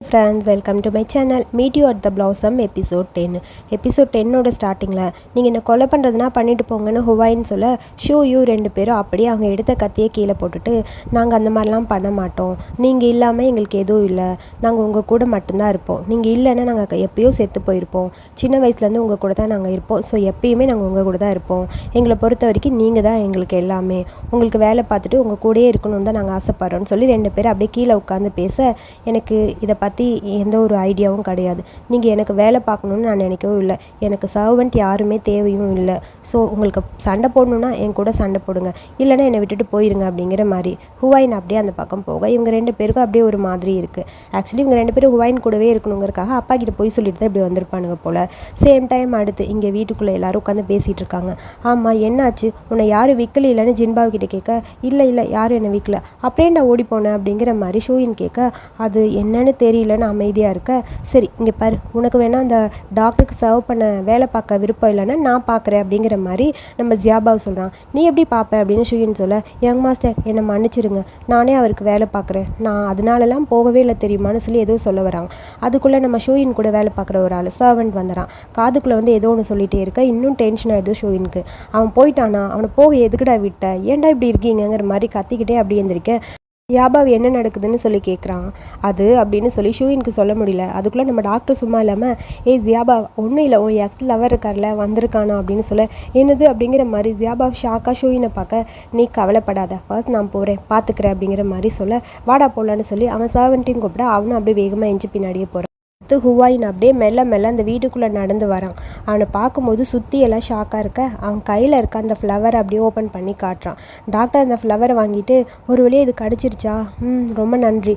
Friends welcome to my channel video at the blossom episode ten episode டென்னோட ஸ்டார்டிங்கில் நீங்கள் என்ன கொலை பண்ணுறதுனா பண்ணிட்டு போங்கன்னு ஹுவாயின்னு சொல்ல ஷூ யூ ரெண்டு பேரும் அப்படியே அவங்க எடுத்த கத்தியை கீழே போட்டுட்டு நாங்கள் அந்த மாதிரிலாம் பண்ண மாட்டோம். நீங்கள் இல்லாமல் எங்களுக்கு எதுவும் இல்லை. நாங்கள் உங்கள் கூட மட்டும்தான் இருப்போம். நீங்கள் இல்லைன்னா நாங்கள் எப்பயோ செத்து போயிருப்போம். சின்ன வயசுலேருந்து உங்கள் கூட தான் நாங்கள் இருப்போம். ஸோ எப்பயுமே நாங்கள் உங்கள் கூட தான் இருப்போம். எங்களை பொறுத்த வரைக்கும் நீங்கள் தான் எங்களுக்கு எல்லாமே. உங்களுக்கு வேலை பார்த்துட்டு உங்கள் கூடயே இருக்கணும்னு தான் நாங்கள் ஆசைப்படுறோம்னு சொல்லி ரெண்டு பேரும் அப்படியே கீழே உட்காந்து பேச எனக்கு இதை பற்றி எந்த ஒரு ஐடியாவும் கிடையாது. நீங்கள் எனக்கு வேலை பார்க்கணுன்னு நான் நினைக்கவும் இல்லை. எனக்கு சர்வெண்ட் யாருமே தேவையும் இல்லை. ஸோ உங்களுக்கு சண்டை போடணுன்னா என் கூட சண்டை போடுங்க. இல்லைன்னா என்னை விட்டுட்டு போயிருங்க அப்படிங்கிற மாதிரி. ஹுவாயின் அப்படியே அந்த பக்கம் போக. இவங்க ரெண்டு பேருக்கும் அப்படியே ஒரு மாதிரி இருக்குது ஆக்சுவலி இவங்க ரெண்டு பேரும் ஹுவாயின் கூடவே இருக்கணுங்கிறக்காக அப்பா கிட்ட போய் சொல்லிட்டு தான் இப்படி வந்திருப்பானுங்க போல். சேம் டைம் அடுத்து இங்கே வீட்டுக்குள்ளே எல்லாரும் உட்காந்து பேசிகிட்டு இருக்காங்க. ஆமாம் என்னாச்சு? உன்னை யாரும் விற்கல இல்லைன்னு ஜின்பாவு கிட்ட கேட்க இல்லை இல்லை யாரும் என்னை விற்கல அப்படியே நான் ஓடி போனேன். அப்படிங்கிற மாதிரி ஷூயின் கேட்க அது என்னன்னு தெரியும் இல்லைன்னு அமைதியாக இருக்க. சரி இங்கே பாரு. உனக்கு வேணால் அந்த டாக்டருக்கு சர்வ் பண்ண வேலை பார்க்க விருப்பம் இல்லைன்னா நான் பார்க்குறேன் அப்படிங்கிற மாதிரி நம்ம ஜியாபாவ் சொல்கிறான் நீ எப்படி பார்ப்ப அப்படின்னு ஷூயின் சொல்ல யங் மாஸ்டர் என்னை மன்னிச்சிருங்க. நானே அவருக்கு வேலை பார்க்குறேன். நான் அதனாலலாம் போகவே இல்லை தெரியுமான்னு சொல்லி எதுவும் சொல்ல வராங்க அதுக்குள்ளே நம்ம ஷூயின் கூட வேலை பார்க்குற ஒரு ஆள் சர்வெண்ட் வந்துடுறான் காதுக்குள்ளே வந்து ஏதோ ஒன்று சொல்லிகிட்டே இருக்க. இன்னும் டென்ஷன் ஆகிடுது ஷூயினுக்கு அவன் போயிட்டானா? அவனை போக எதுக்குடா விட்ட? ஏன்டா இப்படி இருக்கீங்கங்கிற மாதிரி கத்திக்கிட்டே அப்படி இருந்திருக்கேன் யாபாவ் என்ன நடக்குதுன்னு சொல்லி கேட்குறான் அது அப்படின்னு சொல்லி ஷூயினுக்கு சொல்ல முடியல. அதுக்குள்ளே நம்ம டாக்டர் சும்மா இல்லாமல் ஏய் ஜியாபாவ் ஒன்றும் இல்லை உன் எக்ஸ் லவர் இருக்கார்ல வந்திருக்கானா? அப்படின்னு சொல்ல என்னது? அப்படிங்கிற மாதிரி ஜியாபாவ் ஷாக்காக ஷூயினை பார்க்க நீ கவலைப்படாத ஃபர்ஸ்ட் நான் போகிறேன் பார்த்துக்கிறேன் அப்படிங்கிற மாதிரி சொல்ல வாடா போகலான்னு சொல்லி அவன் சர்வெண்ட்டையும் கூப்பிட அவனும் அப்படியே வேகமாக எஞ்சி பின்னாடியே போகிறான் அடுத்து ஹுவாயின் அப்படியே மெல்ல மெல்ல அந்த வீட்டுக்குள்ளே நடந்து வரான். அவனை பார்க்கும்போது சுற்றி எல்லாம் ஷாக்காக இருக்க. அவன் கையில் இருக்க அந்த ஃப்ளவரை அப்படியே ஓப்பன் பண்ணி காட்டுறான். டாக்டர் அந்த ஃப்ளவரை வாங்கிட்டு ஒரு வழியாக இது கடிச்சிருச்சா? ம் ரொம்ப நன்றி.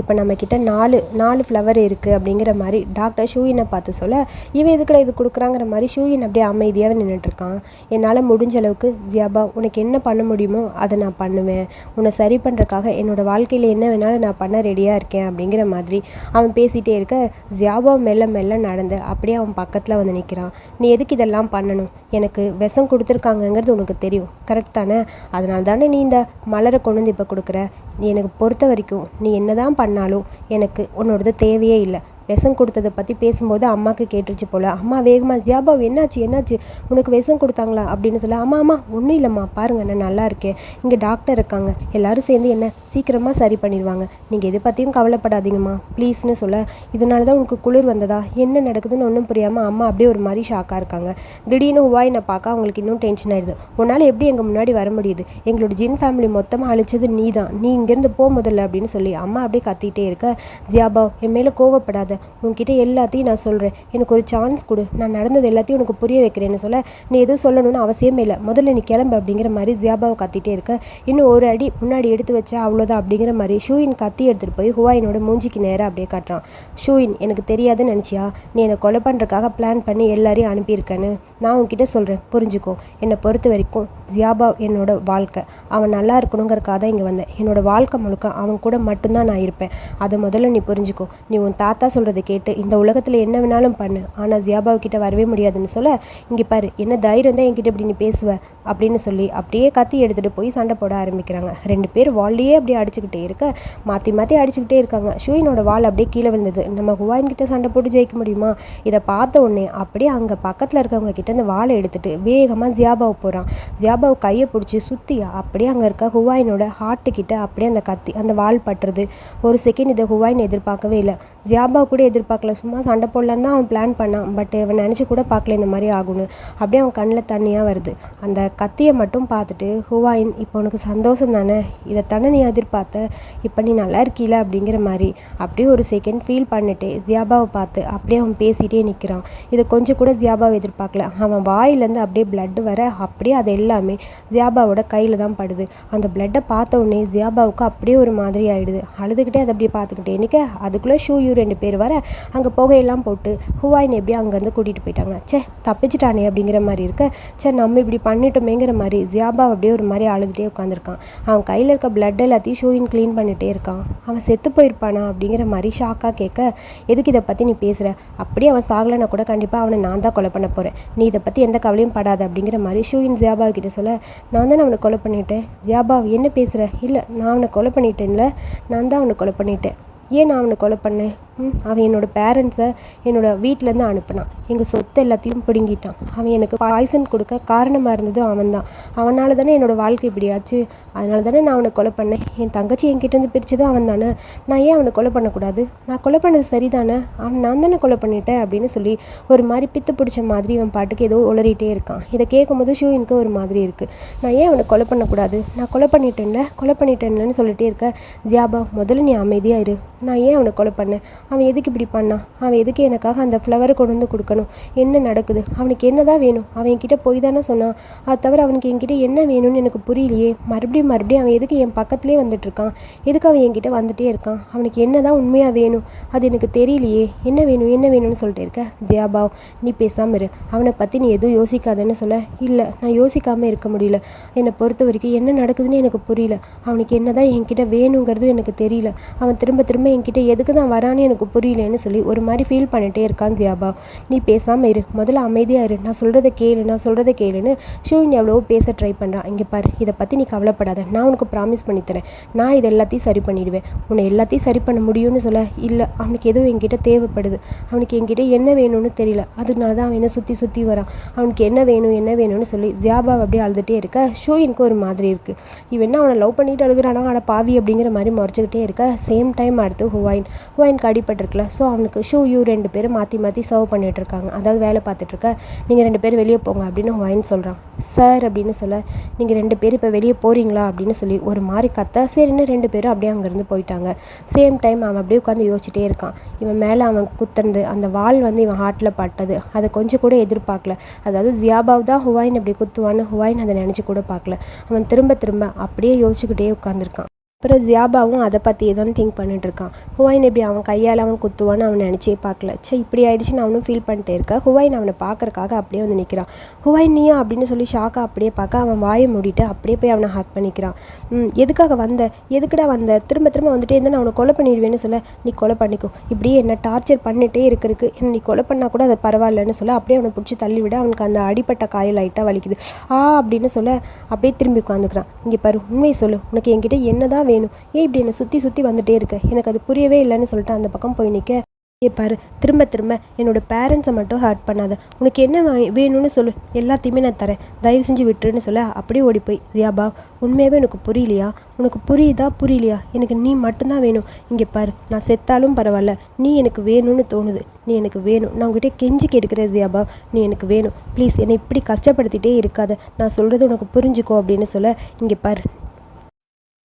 இப்போ நம்மக்கிட்ட நாலு நாலு ஃப்ளவர் இருக்குது அப்படிங்கிற மாதிரி டாக்டர் ஷூயினை பார்த்து சொல்ல இவன் எதுக்குடா இது கொடுக்குறாங்கிற மாதிரி ஷூயின் அப்படியே அமைதியாக நின்றுட்டுருக்கான் என்னால் முடிஞ்ச அளவுக்கு ஜியாபா உனக்கு என்ன பண்ண முடியுமோ அதை நான் பண்ணுவேன். உன்னை சரி பண்ணுறக்காக என்னோடய வாழ்க்கையில் என்ன வேணாலும் நான் பண்ண ரெடியாக இருக்கேன் அப்படிங்கிற மாதிரி அவன் பேசிகிட்டே இருக்க. ஜியாபா மெல்ல மெல்ல நடந்து அப்படியே அவன் பக்கத்தில் வந்து நிற்கிறான் நீ எதுக்கு இதெல்லாம் பண்ணணும்? எனக்கு விஷம் கொடுத்துருக்காங்கங்கிறது உனக்கு தெரியும். கரெக்ட் தானே? அதனால தானே நீ இந்த மலரை கொண்டு வந்து இப்போ கொடுக்குற? நீ எனக்கு பொறுத்த வரைக்கும் நீ என்ன தான் பண்ணாலும் எனக்கு உன்னோடது தேவையே இல்லை. விஷம் கொடுத்ததை பற்றி பேசும்போது அம்மாவுக்கு கேட்டுருச்சு போல். அம்மா வேகமாக ஜியாபாவ் என்னாச்சு? என்னாச்சு? உனக்கு விஷம் கொடுத்தாங்களா? அப்படின்னு சொல்ல அம்மா அம்மா ஒன்றும் இல்லைம்மா. பாருங்கள் நான் நல்லா இருக்கேன். இங்கே டாக்டர் இருக்காங்க. எல்லாரும் சேர்ந்து என்ன சீக்கிரமாக சரி பண்ணிடுவாங்க. நீங்கள் எதை பற்றியும் கவலைப்படாதீங்கம்மா. ப்ளீஸ்னு சொல்ல இதனால தான் உனக்கு குளிர் வந்ததா? என்ன நடக்குதுன்னு ஒன்றும் புரியாமல் அம்மா அப்படியே ஒரு மாதிரி ஷாக்காக இருக்காங்க. திடீர்னு ஹுவாயினை பார்க்க அவங்களுக்கு இன்னும் டென்ஷன் ஆயிடுது. உன்னால் எப்படி எங்கள் முன்னாடி வர முடியுது? எங்களோட ஜின் ஃபேமிலி மொத்தமாக அழிச்சது நீ தான் நீ இங்கேருந்து போ முதல்ல அப்படின்னு சொல்லி அம்மா அப்படியே கத்திக்கிட்டே இருக்க. ஜியாபாவ் என் மேலே கோவப்படாத. உன்கிட்ட எல்லாத்தையும் நான் சொல்கிறேன் எனக்கு ஒரு சான்ஸ் கொடு. நான் நடந்தது எல்லாத்தையும் உனக்கு புரிய வைக்கிறேன்னு சொல்ல நீ எதுவும் சொல்லணும்னு அவசியமே இல்லை. முதல்ல நீ கிளம்பு அப்படிங்கிற மாதிரி ஜியாபாவை கத்திட்டே இருக்க. இன்னும் ஒரு அடி முன்னாடி எடுத்து வச்சா அவ்வளோதான் அப்படிங்கிற மாதிரி ஷூயின் கத்தி எடுத்துகிட்டு போய் ஹுவாயினோட மூஞ்சிக்கு நேராக அப்படியே காட்டுறான். ஷூயின் எனக்கு தெரியாதுன்னு நினச்சியா? நீ என்னை கொலை பண்ணுறதுக்காக பிளான் பண்ணி எல்லாரையும் அனுப்பியிருக்கேன்னு நான் உன்கிட்ட சொல்கிறேன் புரிஞ்சுக்கோ. என்னை பொறுத்த வரைக்கும் ஜியாபா என்னோட வாழ்க்கை. அவன் நல்லா இருக்கணுங்கிறக்காக தான் இங்கே வந்தேன். என்னோட வாழ்க்கை முழுக்க அவன் கூட மட்டும்தான் நான் இருப்பேன். அதை முதல்ல நீ புரிஞ்சுக்கோ. நீ உன் தாத்தா சொல்கிற சொல்கிறத கேட்டு இந்த உலகத்தில் என்ன வேணாலும் பண்ணு ஆனால் ஜியாபாவ்கிட்ட வரவே முடியாதுன்னு சொல்ல இங்கே பாரு என்ன தைரியம் தான் என்கிட்ட இப்படி நீ பேசுவ அப்படின்னு சொல்லி அப்படியே கத்தி எடுத்துகிட்டு போய் சண்டை போட ஆரம்பிக்கிறாங்க. ரெண்டு பேர் வால்லையே அப்படியே அடிச்சுக்கிட்டே இருக்க மாற்றி மாற்றி அடிச்சுக்கிட்டே இருக்காங்க. ஷூயினோட வால் அப்படியே கீழே விழுந்தது. நம்ம ஹுவாயின் கிட்ட சண்டை போட்டு ஜெயிக்க முடியுமா? இதை பார்த்த உடனே அப்படியே அங்கே பக்கத்தில் இருக்கவங்க கிட்ட அந்த வாழை எடுத்துகிட்டு வேகமாக ஜியாபாவு போகிறான் ஜியாபாவு கையை பிடிச்சி சுற்றி அப்படியே அங்கே இருக்க ஹுவாயினோட ஹார்ட்டு கிட்ட அப்படியே அந்த கத்தி அந்த வால் பட்டுறது ஒரு செகண்ட் இதை ஹுவாயின் எதிர்பார்க்கவே இல்லை. ஜியாபாவு கூட எதிர்பார்க்கல. சும்மா சண்டை போடலான்னு தான் அவன் பிளான் பண்ணான். பட் அவன் நினச்சி கூட பார்க்கல இந்த மாதிரி ஆகும்னு. அப்படியே அவன் கண்ணில் தண்ணியாக வருது. அந்த கத்தியை மட்டும் பார்த்துட்டு ஹுவாயின் இப்போ உனக்கு சந்தோஷம் தானே? இதை தானே நீ எதிர்பார்த்த? இப்போ நீ நல்லா இருக்கீல? அப்படிங்கிற மாதிரி. அப்படியே ஒரு செகண்ட் ஃபீல் பண்ணிட்டு ஜியாபாவை பார்த்து அப்படியே அவன் பேசிகிட்டே நிற்கிறான் இதை கொஞ்சம் கூட ஜியாபாவை எதிர்பார்க்கல. அவன் வாயிலேருந்து அப்படியே பிளட் வர அப்படியே அது எல்லாமே ஜியாபாவோட கையில் தான் படுது. அந்த பிளட்டை பார்த்த உடனே ஜியாபாவுக்கு அப்படியே ஒரு மாதிரி ஆகிடுது அழுதுகிட்டே அதை அப்படியே பார்த்துக்கிட்டே நிற்க அதுக்குள்ளே ஷூ யூ ரெண்டு பேர் வர. அங்கே புகையெல்லாம் போட்டு ஹுவாயின் எப்படி அங்கேருந்து கூட்டிகிட்டு போயிட்டாங்க? சே தப்பிச்சிட்டானே அப்படிங்கிற மாதிரி இருக்க. சே நம்ம இப்படி பண்ணிட்டோமேங்கிற மாதிரி ஜியாபா அப்படியே ஒரு மாதிரி அழுதுகிட்டே உட்காந்துருக்கான் அவன் கையில் இருக்க பிளட் எல்லாத்தையும் ஷூயின் க்ளீன் பண்ணிகிட்டே இருக்கான். அவன் செத்து போயிருப்பானா அப்படிங்கிற மாதிரி ஷாக்காக கேட்க எதுக்கு இதை பற்றி நீ பேசுகிற அப்படியே அவன் சாகலைன்னா கூட கண்டிப்பாக அவனை நான் தான் கொலை பண்ண போகிறேன் நீ இதை பற்றி எந்த கவலையும் படாத அப்படிங்கிற மாதிரி ஷூயின் ஜியாபா கிட்ட சொல்ல நான் தான் அவனை கொலை பண்ணிட்டேன். ஜியாபா என்ன பேசுகிற இல்லை நான் அவனை கொலை பண்ணிட்டேன்ல. நான் தான் அவனை கொலை பண்ணிட்டேன். ஏன் நான் அவனை கொலை பண்ணேன்? ம் அவன் என்னோடய பேரண்ட்ஸை என்னோடய வீட்டிலேருந்து அனுப்புனான். எங்கள் சொத்து எல்லாத்தையும் பிடுங்கிட்டான். அவன் எனக்கு பாய்சன் கொடுக்க காரணமாக இருந்ததும் அவன் தான் அவனால் தானே என்னோடய வாழ்க்கை இப்படியாச்சு அதனால தானே நான் அவனை கொலை பண்ணேன். என் தங்கச்சி என்கிட்டேருந்து பிரித்ததும் அவன் தானே நான் ஏன் அவனை கொலை பண்ணக்கூடாது? நான் கொலை பண்ணது சரிதானே? அவன் நான் தானே கொலை பண்ணிட்டேன் அப்படின்னு சொல்லி ஒரு மாதிரி பித்து பிடிச்ச மாதிரி இவன் பாட்டுக்கு ஏதோ உளறிட்டே இருக்கான். இதை கேட்கும்போது ஷூவினுக்கு ஒரு மாதிரி இருக்குது நான் ஏன் அவனை கொலை பண்ணக்கூடாது? நான் கொலை பண்ணிட்டேன்ல கொலை பண்ணிட்டேன்லன்னு சொல்லிட்டே இருக்க. ஜியாபா முதல்ல நீ அமைதியாக இரு. நான் ஏன் அவனை கொலை பண்ணேன்? அவன் எதுக்கு இப்படி பண்ணான் அவன் எதுக்கு எனக்காக அந்த ஃப்ளவரை கொண்டு வந்து கொடுக்கணும்? என்ன நடக்குது? அவனுக்கு என்ன தான் வேணும்? அவன் என்கிட்ட போய் தானே சொன்னான். அது தவிர அவனுக்கு என்கிட்ட என்ன வேணும்னு எனக்கு புரியலையே. மறுபடியும் மறுபடியும் அவன் எதுக்கு என் பக்கத்துலேயே வந்துட்டுருக்கான்? எதுக்கு அவன் என்கிட்ட வந்துட்டே இருக்கான்? அவனுக்கு என்ன தான் உண்மையாக வேணும்? அது எனக்கு தெரியலையே. என்ன வேணும்? என்ன வேணும்னு சொல்லிட்டு இருக்க? தியாபாவ் நீ பேசாமல் இரு. அவனை பற்றி நீ எதுவும் யோசிக்காதன்னு சொல்ல. இல்லை நான் யோசிக்காமல் இருக்க முடியல. என்னை பொறுத்த வரைக்கும் என்ன நடக்குதுன்னு எனக்கு புரியல. அவனுக்கு என்ன தான் என்கிட்ட வேணுங்கிறதும் எனக்கு தெரியல. அவன் திரும்ப திரும்ப என்கிட்ட எதுக்கு தான் வரான்னு எனக்கு புரியலன்னு சொல்லி ஒரு மாதிரி ஃபீல் பண்ணிட்டே இருக்கான் தியாபா. நீ பேசாமல் இரு. முதல்ல அமைதியாக இரு. நான் சொல்கிறத கேளு. நான் சொல்கிறத கேளுன்னு ஷூவின் எவ்வளவோ பேச ட்ரை பண்ணுறான் இங்கே பாரு. இதை பற்றி நீ கவலைப்படாத. நான் உனக்கு ப்ராமிஸ் பண்ணித்தரேன் நான் இது எல்லாத்தையும் சரி பண்ணிடுவேன். உன்னை எல்லாத்தையும் சரி பண்ண முடியும்னு சொல்ல இல்லை. அவனுக்கு எதுவும் என்கிட்ட தேவைப்படுது. அவனுக்கு என்கிட்ட என்ன வேணும்னு தெரியல. அதனால தான் அவன் என்ன சுற்றி சுற்றி வரான். அவனுக்கு என்ன வேணும் என்ன வேணும்னு சொல்லி தியாபாவை அப்படியே அழுதுகிட்டே இருக்க. ஷூயினுக்கு ஒரு மாதிரி இருக்குது இவன் என்ன அவனை லவ் பண்ணிட்டு அழுகிறானா அவனை பாவி அப்படிங்கிற மாதிரி முறைச்சிக்கிட்டே இருக்க. சேம் டைம் அடுத்து ஹுவாயின் ஹுவாயினுக்கு அடிபட்டிருக்குல ஸோ அவனுக்கு ஷூ யூ ரெண்டு பேரும் மாற்றி மாற்றி சர்வ் பண்ணிட்டு இருக்காங்க. அதாவது வேலை பார்த்துட்ருக்க நீங்கள் ரெண்டு பேரும் வெளியே போங்க அப்படின்னு ஹுவாயின் சொல்கிறான் சார் அப்படின்னு சொல்ல நீங்கள் ரெண்டு பேர் இப்போ வெளியே போகிறீங்களா அப்படின்னு சொல்லி ஒரு மாதிரி கத்த சரின்னு ரெண்டு பேரும் அப்படியே அங்கேருந்து போயிட்டாங்க. சேம் டைம் அவன் அப்படியே உட்காந்து யோசிச்சுட்டே இருக்கான். இவன் மேலே அவன் குத்துனது அந்த வால் வந்து இவன் ஹார்ட்டில் பட்டது. அதை கொஞ்சம் கூட எதிர்பார்க்கல. அதாவது ஜியாபாவ் தான் ஹுவாயின் அப்படி குத்துவான்னு ஹுவாயின் அதை நினச்சி கூட பார்க்கல. அவன் திரும்ப திரும்ப அப்படியே யோசிச்சுக்கிட்டே உட்காந்துருக்கான் அப்புறம் ஜியாபாவும் அதை பற்றியே தான் திங்க் பண்ணிட்டு இருக்கான் ஹுவாயின் இப்படி அவன் கையால் அவன் குத்துவான்னு அவன் நினச்சே பார்க்கல. சே இப்படி ஆயிடுச்சுன்னு அவனும் ஃபீல் பண்ணிட்டே இருக்க? ஹுவாயின் அவனை பார்க்கறக்காக அப்படியே வந்து நிற்கிறான் ஹுவாயின் நீயா அப்படின்னு சொல்லி ஷாக்காக அப்படியே பார்க்க அவன் வாயை மூடிட்டு அப்படியே போய் அவனை ஹாக் பண்ணிக்கிறான். எதுக்காக வந்த? எதுக்குடா வந்த? திரும்ப திரும்ப வந்துட்டே இருந்தால் நான் அவனை கொலை பண்ணிடுவேன்னு சொல்ல. நீ கொலை பண்ணிக்கோ. இப்படியே என்ன டார்ச்சர் பண்ணிட்டே இருக்கிறதுக்கு. என்ன நீ கொலை பண்ணால் கூட அது பரவாயில்லன்னு சொல்ல. அப்படியே அவனை பிடிச்சி தள்ளி விட அவனுக்கு அந்த அடிப்பட்ட காயில் லைட்டாக வலிக்குது. ஆ அப்படின்னு சொல்ல அப்படியே திரும்பி உட்காந்துக்கிறான் இங்கே பாரு உண்மையை சொல்லு. உனக்கு என்கிட்ட என்னதான் வேணும். ஏன் இப்படி என்னை சுற்றி சுற்றி வந்துட்டே இருக்க? எனக்கு அது புரியவே இல்லைன்னு சொல்லிட்டு அந்த பக்கம் போய் நிற்க ஏ பாரு திரும்ப திரும்ப என்னோட பேரண்ட்ஸை மட்டும் ஹர்ட் பண்ணாத. உனக்கு என்ன வேணும்னு சொல்லு. எல்லாத்தையுமே நான் தரேன். தயவு செஞ்சு விட்டுருன்னு சொல்ல அப்படியே ஓடி போய் தியாபா உண்மையாகவே எனக்கு புரியலையா? உனக்கு புரியுதா? புரியலையா? எனக்கு நீ மட்டும்தான் வேணும். இங்கே பாரு நான் செத்தாலும் பரவாயில்ல. நீ எனக்கு வேணும்னு தோணுது. நீ எனக்கு வேணும். நான் உங்ககிட்ட கெஞ்சி கேட்கிறேன் ஜியாபா நீ எனக்கு வேணும். ப்ளீஸ் என்னை இப்படி கஷ்டப்படுத்திட்டே இருக்காத. நான் சொல்கிறது உனக்கு புரிஞ்சுக்கோ அப்படின்னு சொல்ல இங்கே பாரு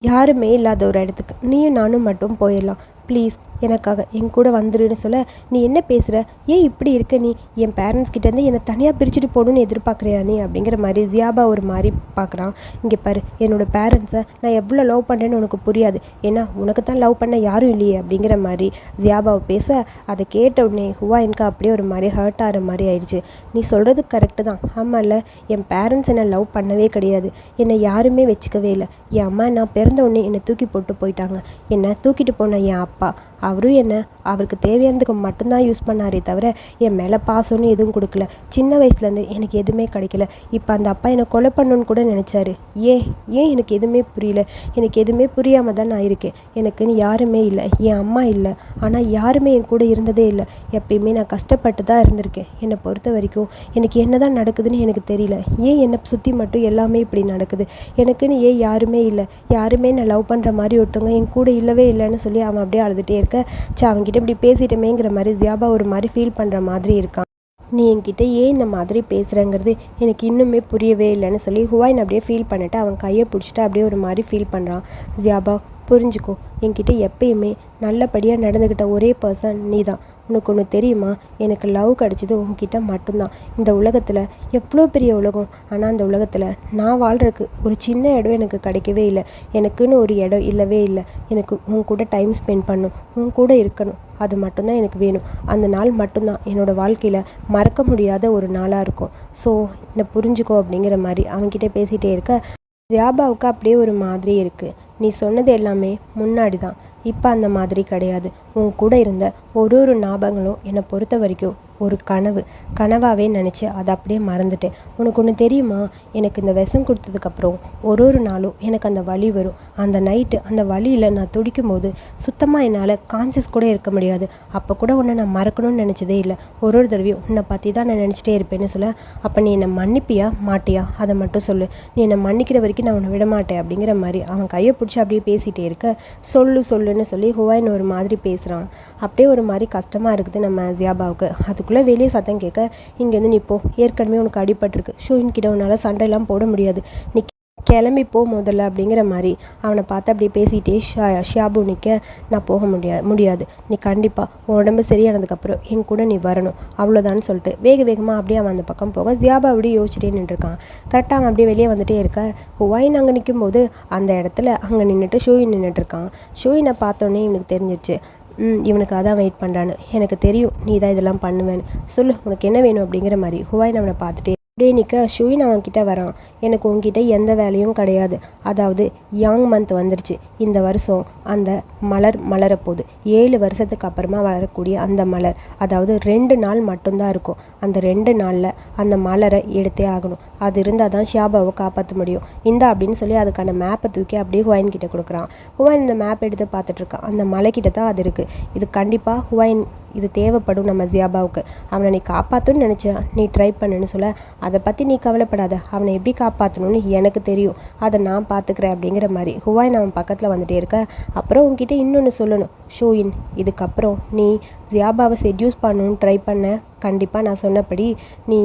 யாருமே இல்லாத ஒரு இடத்துக்கு. நீயும் நானும் மட்டும் போயிடலாம். ப்ளீஸ் எனக்காக என் கூட வந்துடுன்னு சொல்ல நீ என்ன பேசுகிற ஏன் இப்படி இருக்க நீ? என் பேரண்ட்ஸ் கிட்டேருந்து என்னை தனியாக பிரிச்சுட்டு போகணுன்னு எதிர்பார்க்குறியா நீ? அப்படிங்கிற மாதிரி ஜியாபா ஒரு மாதிரி பார்க்குறான். இங்கே பாரு என்னோட பேரண்ட்ஸை நான் எவ்வளோ லவ் பண்ணுறேன்னு உனக்கு புரியாது. ஏன்னா உனக்கு தான் லவ் பண்ண யாரும் இல்லையே அப்படிங்கிற மாதிரி ஜியாபாவை பேச அதை கேட்ட உடனே ஹுவா என்கா அப்படியே ஒரு மாதிரி ஹர்ட் ஆகிற மாதிரி ஆயிடுச்சு. நீ சொல்கிறது கரெக்டு தான். ஆமாம்ல என் பேரண்ட்ஸ் என்னை லவ் பண்ணவே கிடையாது. என்னை யாருமே வச்சுக்கவே இல்லை. என் அம்மா நான் பிறந்த உடனே என்னை தூக்கி போட்டு போயிட்டாங்க. என்னை தூக்கிட்டு போன என் அப்பா அவரும் என்ன அவருக்கு தேவையானதுக்கு மட்டும்தான் யூஸ் பண்ணாரே தவிர என் மேலே பாசம்னு எதுவும் கொடுக்கல. சின்ன வயசுலேருந்து எனக்கு எதுவுமே கிடைக்கல. இப்போ அந்த அப்பா என்னை கொலை பண்ணணும்னு கூட நினச்சாரு. ஏன்? ஏன் எனக்கு எதுவுமே புரியல. எனக்கு எதுவுமே புரியாமல் தான் நான் இருக்கேன். எனக்குன்னு யாருமே இல்லை. என் அம்மா இல்லை. ஆனால் யாருமே என் கூட இருந்ததே இல்லை. எப்பயுமே நான் கஷ்டப்பட்டு தான் இருந்திருக்கேன். என்னை பொறுத்த வரைக்கும் எனக்கு என்ன தான் நடக்குதுன்னு எனக்கு தெரியல. ஏன் என்னை சுற்றி மட்டும் எல்லாமே இப்படி நடக்குது? எனக்குன்னு ஏன் யாருமே இல்லை? யாருமே நான் லவ் பண்ணுற மாதிரி ஒருத்தவங்க என் கூட இல்லவே இல்லைன்னு சொல்லி அவன் அப்படியே அழுதுகிட்டே இருக்க சே அவன்கிட்ட இப்படி பேசிட்டோமேங்கிற மாதிரி ஜியாபா ஒரு மாதிரி ஃபீல் பண்ணுற மாதிரி இருக்கான். நீ என்கிட்ட ஏன் இந்த மாதிரி பேசுகிறேங்கிறது எனக்கு இன்னுமே புரியவே இல்லைன்னு சொல்லி ஹுவாயின் அப்படியே ஃபீல் பண்ணிட்டு அவன் கையை பிடிச்சிட்டு அப்படியே ஒரு மாதிரி ஃபீல் பண்ணுறான் ஜியாபா புரிஞ்சுக்கோ என்கிட்ட எப்பயுமே நல்லபடியாக நடந்துக்கிட்ட ஒரே பர்சன் நீ தான் உனக்கு ஒன்று தெரியுமா? எனக்கு லவ் கிடச்சது உன்கிட்ட மட்டும்தான். இந்த உலகத்தில் எவ்வளோ பெரிய உலகம்? ஆனால் அந்த உலகத்தில் நான் வாழ்கிறதுக்கு ஒரு சின்ன இடம் எனக்கு கிடைக்கவே இல்லை. எனக்குன்னு ஒரு இடம் இல்லவே இல்லை. எனக்கு உன் கூட டைம் ஸ்பெண்ட் பண்ணும் உன் கூட இருக்கணும். அது மட்டும்தான் எனக்கு வேணும். அந்த நாள் மட்டும்தான் என்னோடய வாழ்க்கையில் மறக்க முடியாத ஒரு நாளாக இருக்கும். ஸோ என்னை புரிஞ்சுக்கோ அப்படிங்கிற மாதிரி அவன்கிட்ட பேசிகிட்டே இருக்க. ஜியாபாவுக்கு அப்படியே ஒரு மாதிரி இருக்குது நீ சொன்னது எல்லாமே முன்னாடி தான் இப்போ அந்த மாதிரி கிடையாது. உன் கூட இருந்த ஒரு ஒரு ஞாபகங்களும் என்னை பொறுத்த வரைக்கும் ஒரு கனவு. கனவாகவே நினச்சி அதை அப்படியே மறந்துட்டேன். உனக்கு ஒன்று தெரியுமா? எனக்கு இந்த விஷம் கொடுத்ததுக்கப்புறம் ஒரு ஒரு நாளும் எனக்கு அந்த வலி வரும். அந்த நைட்டு அந்த வலியில் நான் துடிக்கும் போது சுத்தமாக என்னால் கான்சியஸ் கூட இருக்க முடியாது. அப்போ கூட உன்னை நான் மறக்கணும்னு நினச்சதே இல்லை. ஒரு ஒரு தடவையும் உன்னை பற்றி தான் நான் நினச்சிட்டே இருப்பேன்னு சொல்ல அப்போ நீ என்னை மன்னிப்பியா? மாட்டியா? அதை மட்டும் சொல்லு. நீ என்னை மன்னிக்கிற வரைக்கும் நான் உன்னை விட மாட்டேன் அப்படிங்கிற மாதிரி அவன் கையை பிடிச்சி அப்படியே பேசிகிட்டே இருக்க. சொல்லு சொல்லுன்னு சொல்லி ஹுவாயின் ஒரு மாதிரி பேசுகிறான் அப்படியே ஒரு மாதிரி கஷ்டமாக இருக்குது நம்ம ஜியாபாவுக்கு. அதுக்குள்ளே வெளியே சத்தம் கேட்க இங்கேருந்து நீ போ. ஏற்கனவே உனக்கு அடிபட்டிருக்கு. ஷூயின் கிட்ட உன்னால் சண்டையெல்லாம் போட முடியாது. நீ கிளம்பி போ முதல்ல அப்படிங்கிற மாதிரி அவனை பார்த்து அப்படியே பேசிகிட்டே ஷா ஷியாபு நிற்க நான் போக முடியாது முடியாது. நீ கண்டிப்பாக உன் உடம்பு சரியானதுக்கப்புறம் என் கூட நீ வரணும். அவ்வளோதான்னு சொல்லிட்டு வேக வேகமாக அப்படியே அவன் அந்த பக்கம் போக ஜியாபா அப்படியே யோசிச்சுட்டே நின்றுருக்கான். கரெக்டாக அவன் அப்படியே வெளியே வந்துட்டே இருக்க ஹுவாயின் அங்கே நிற்கும்போது அந்த இடத்துல அங்கே நின்றுட்டு ஷூயின் நின்றுட்டுருக்கான் ஷூயினை பார்த்தோன்னே இவனுக்கு தெரிஞ்சிச்சு ம் இவனுக்கு அதான் வெயிட் பண்ணுறான்னு எனக்கு தெரியும் நீ தான் இதெல்லாம் பண்ணுவேன்னு. சொல்லு உனக்கு என்ன வேணும் அப்படிங்கிற மாதிரி. ஹுவாயின் அவனை பார்த்துட்டே அப்படியே நிற்க ஷூயின் அவன்கிட்ட வரான். எனக்கு உங்ககிட்ட எந்த வேலையும் கிடையாது. அதாவது யாங் மந்த் வந்துருச்சு. இந்த வருஷம் அந்த மலர் மலரப்போகுது ஏழு வருஷத்துக்கு அப்புறமா வளரக்கூடிய அந்த மலர். அதாவது ரெண்டு நாள் மட்டும்தான் இருக்கும். அந்த ரெண்டு நாளில் அந்த மலரை எடுத்தே ஆகணும். அது இருந்தால் தான் ஷியாபாவை காப்பாற்ற முடியும். இந்தா அப்படின்னு சொல்லி அதுக்கான மேப்பை தூக்கி அப்படியே ஹுவாயின் கிட்டே கொடுக்குறான். ஹுவாயின் இந்த மேப் எடுத்து பார்த்துட்ருக்கான் அந்த மலைக்கிட்ட தான் அது இருக்குது இது கண்டிப்பாக ஹுவாயின் இது தேவைப்படும் நம்ம ஜியாபாவுக்கு அவனை நீ காப்பாற்றணும்னு நினச்சேன் நீ ட்ரை பண்ணுன்னு சொல்ல அதை பற்றி நீ கவலைப்படாத. அவனை எப்படி காப்பாற்றணும்னு எனக்கு தெரியும். அதை நான் பார்த்துக்கிறேன் அப்படிங்கிற மாதிரி. ஹுவாய் அவன் பக்கத்தில் வந்துட்டே இருக்க. அப்புறம் உங்ககிட்ட இன்னொன்று சொல்லணும். ஷூயின் இதுக்கப்புறம் நீ ஜியாபாவை செட்யூஸ் பண்ணணும்னு ட்ரை பண்ண கண்டிப்பாக நான் சொன்னபடி நீ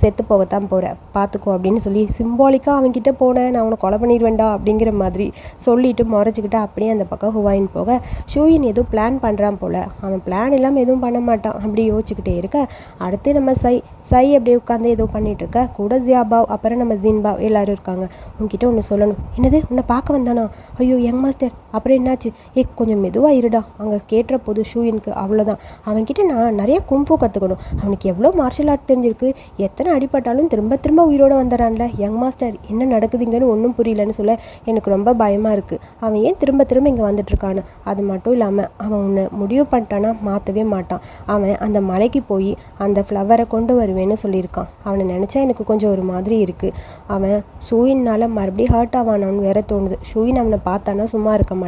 செத்து போகத்தான் போகிற பார்த்துக்கோ அப்படின்னு சொல்லி சிம்பாலிக்காக அவன்கிட்ட போனேன். நான் அவனை கொலை பண்ணிடுவேண்டா அப்படிங்கிற மாதிரி சொல்லிட்டு முறைச்சிக்கிட்டு அப்படியே அந்த பக்கம் ஹுவாயின் போக ஷூயின் ஏதோ பிளான் பண்ணுறான் போல். அவன் பிளான் இல்லாமல் எதுவும் பண்ண மாட்டான். அப்படி யோசிச்சுக்கிட்டே இருக்க. அடுத்து நம்ம சை சை அப்படியே உட்காந்து ஏதோ பண்ணிகிட்ருக்க கூட ஜியாபாவ் அப்புறம் நம்ம ஜின்பாவ் எல்லோரும் இருக்காங்க. உன்கிட்ட ஒன்று சொல்லணும். என்னது? உன்னை பார்க்க வந்தானா? ஐயோ யங் மாஸ்டர் அப்புறம் என்னாச்சு? ஏ கொஞ்சம் மெதுவாக இருடா. அங்கே கேட்டுற போது ஷூயினுக்கு அவ்வளோதான் அவன்கிட்ட நான் நிறைய கும்பு கற்றுக்கணும் அவனுக்கு எவ்வளோ மார்ஷல் ஆர்ட் தெரிஞ்சிருக்கு. எத்தனை அடிப்பட்டாலும் திரும்ப திரும்ப உயிரோடு வந்துடுறான்ல. யங் மாஸ்டர் என்ன நடக்குதுங்கன்னு ஒன்றும் புரியலன்னு சொல்ல எனக்கு ரொம்ப பயமாக இருக்குது அவன் ஏன் திரும்ப திரும்ப இங்கே வந்துட்டுருக்கான்னு அது மட்டும் இல்லாமல் அவன் ஒன்று முடிவு பண்ணிட்டானா மாற்றவே மாட்டான். அவன் அந்த மலைக்கு போய் அந்த ஃப்ளவரை கொண்டு வருவேன்னு சொல்லியிருக்கான். அவனை நினச்சா எனக்கு கொஞ்சம் ஒரு மாதிரி இருக்குது அவன் ஷூயினால் மறுபடியும் ஹர்ட் ஆவானான்னு வேற தோணுது. ஷூயின் அவனை பார்த்தானா சும்மா இருக்க மாட்டான்.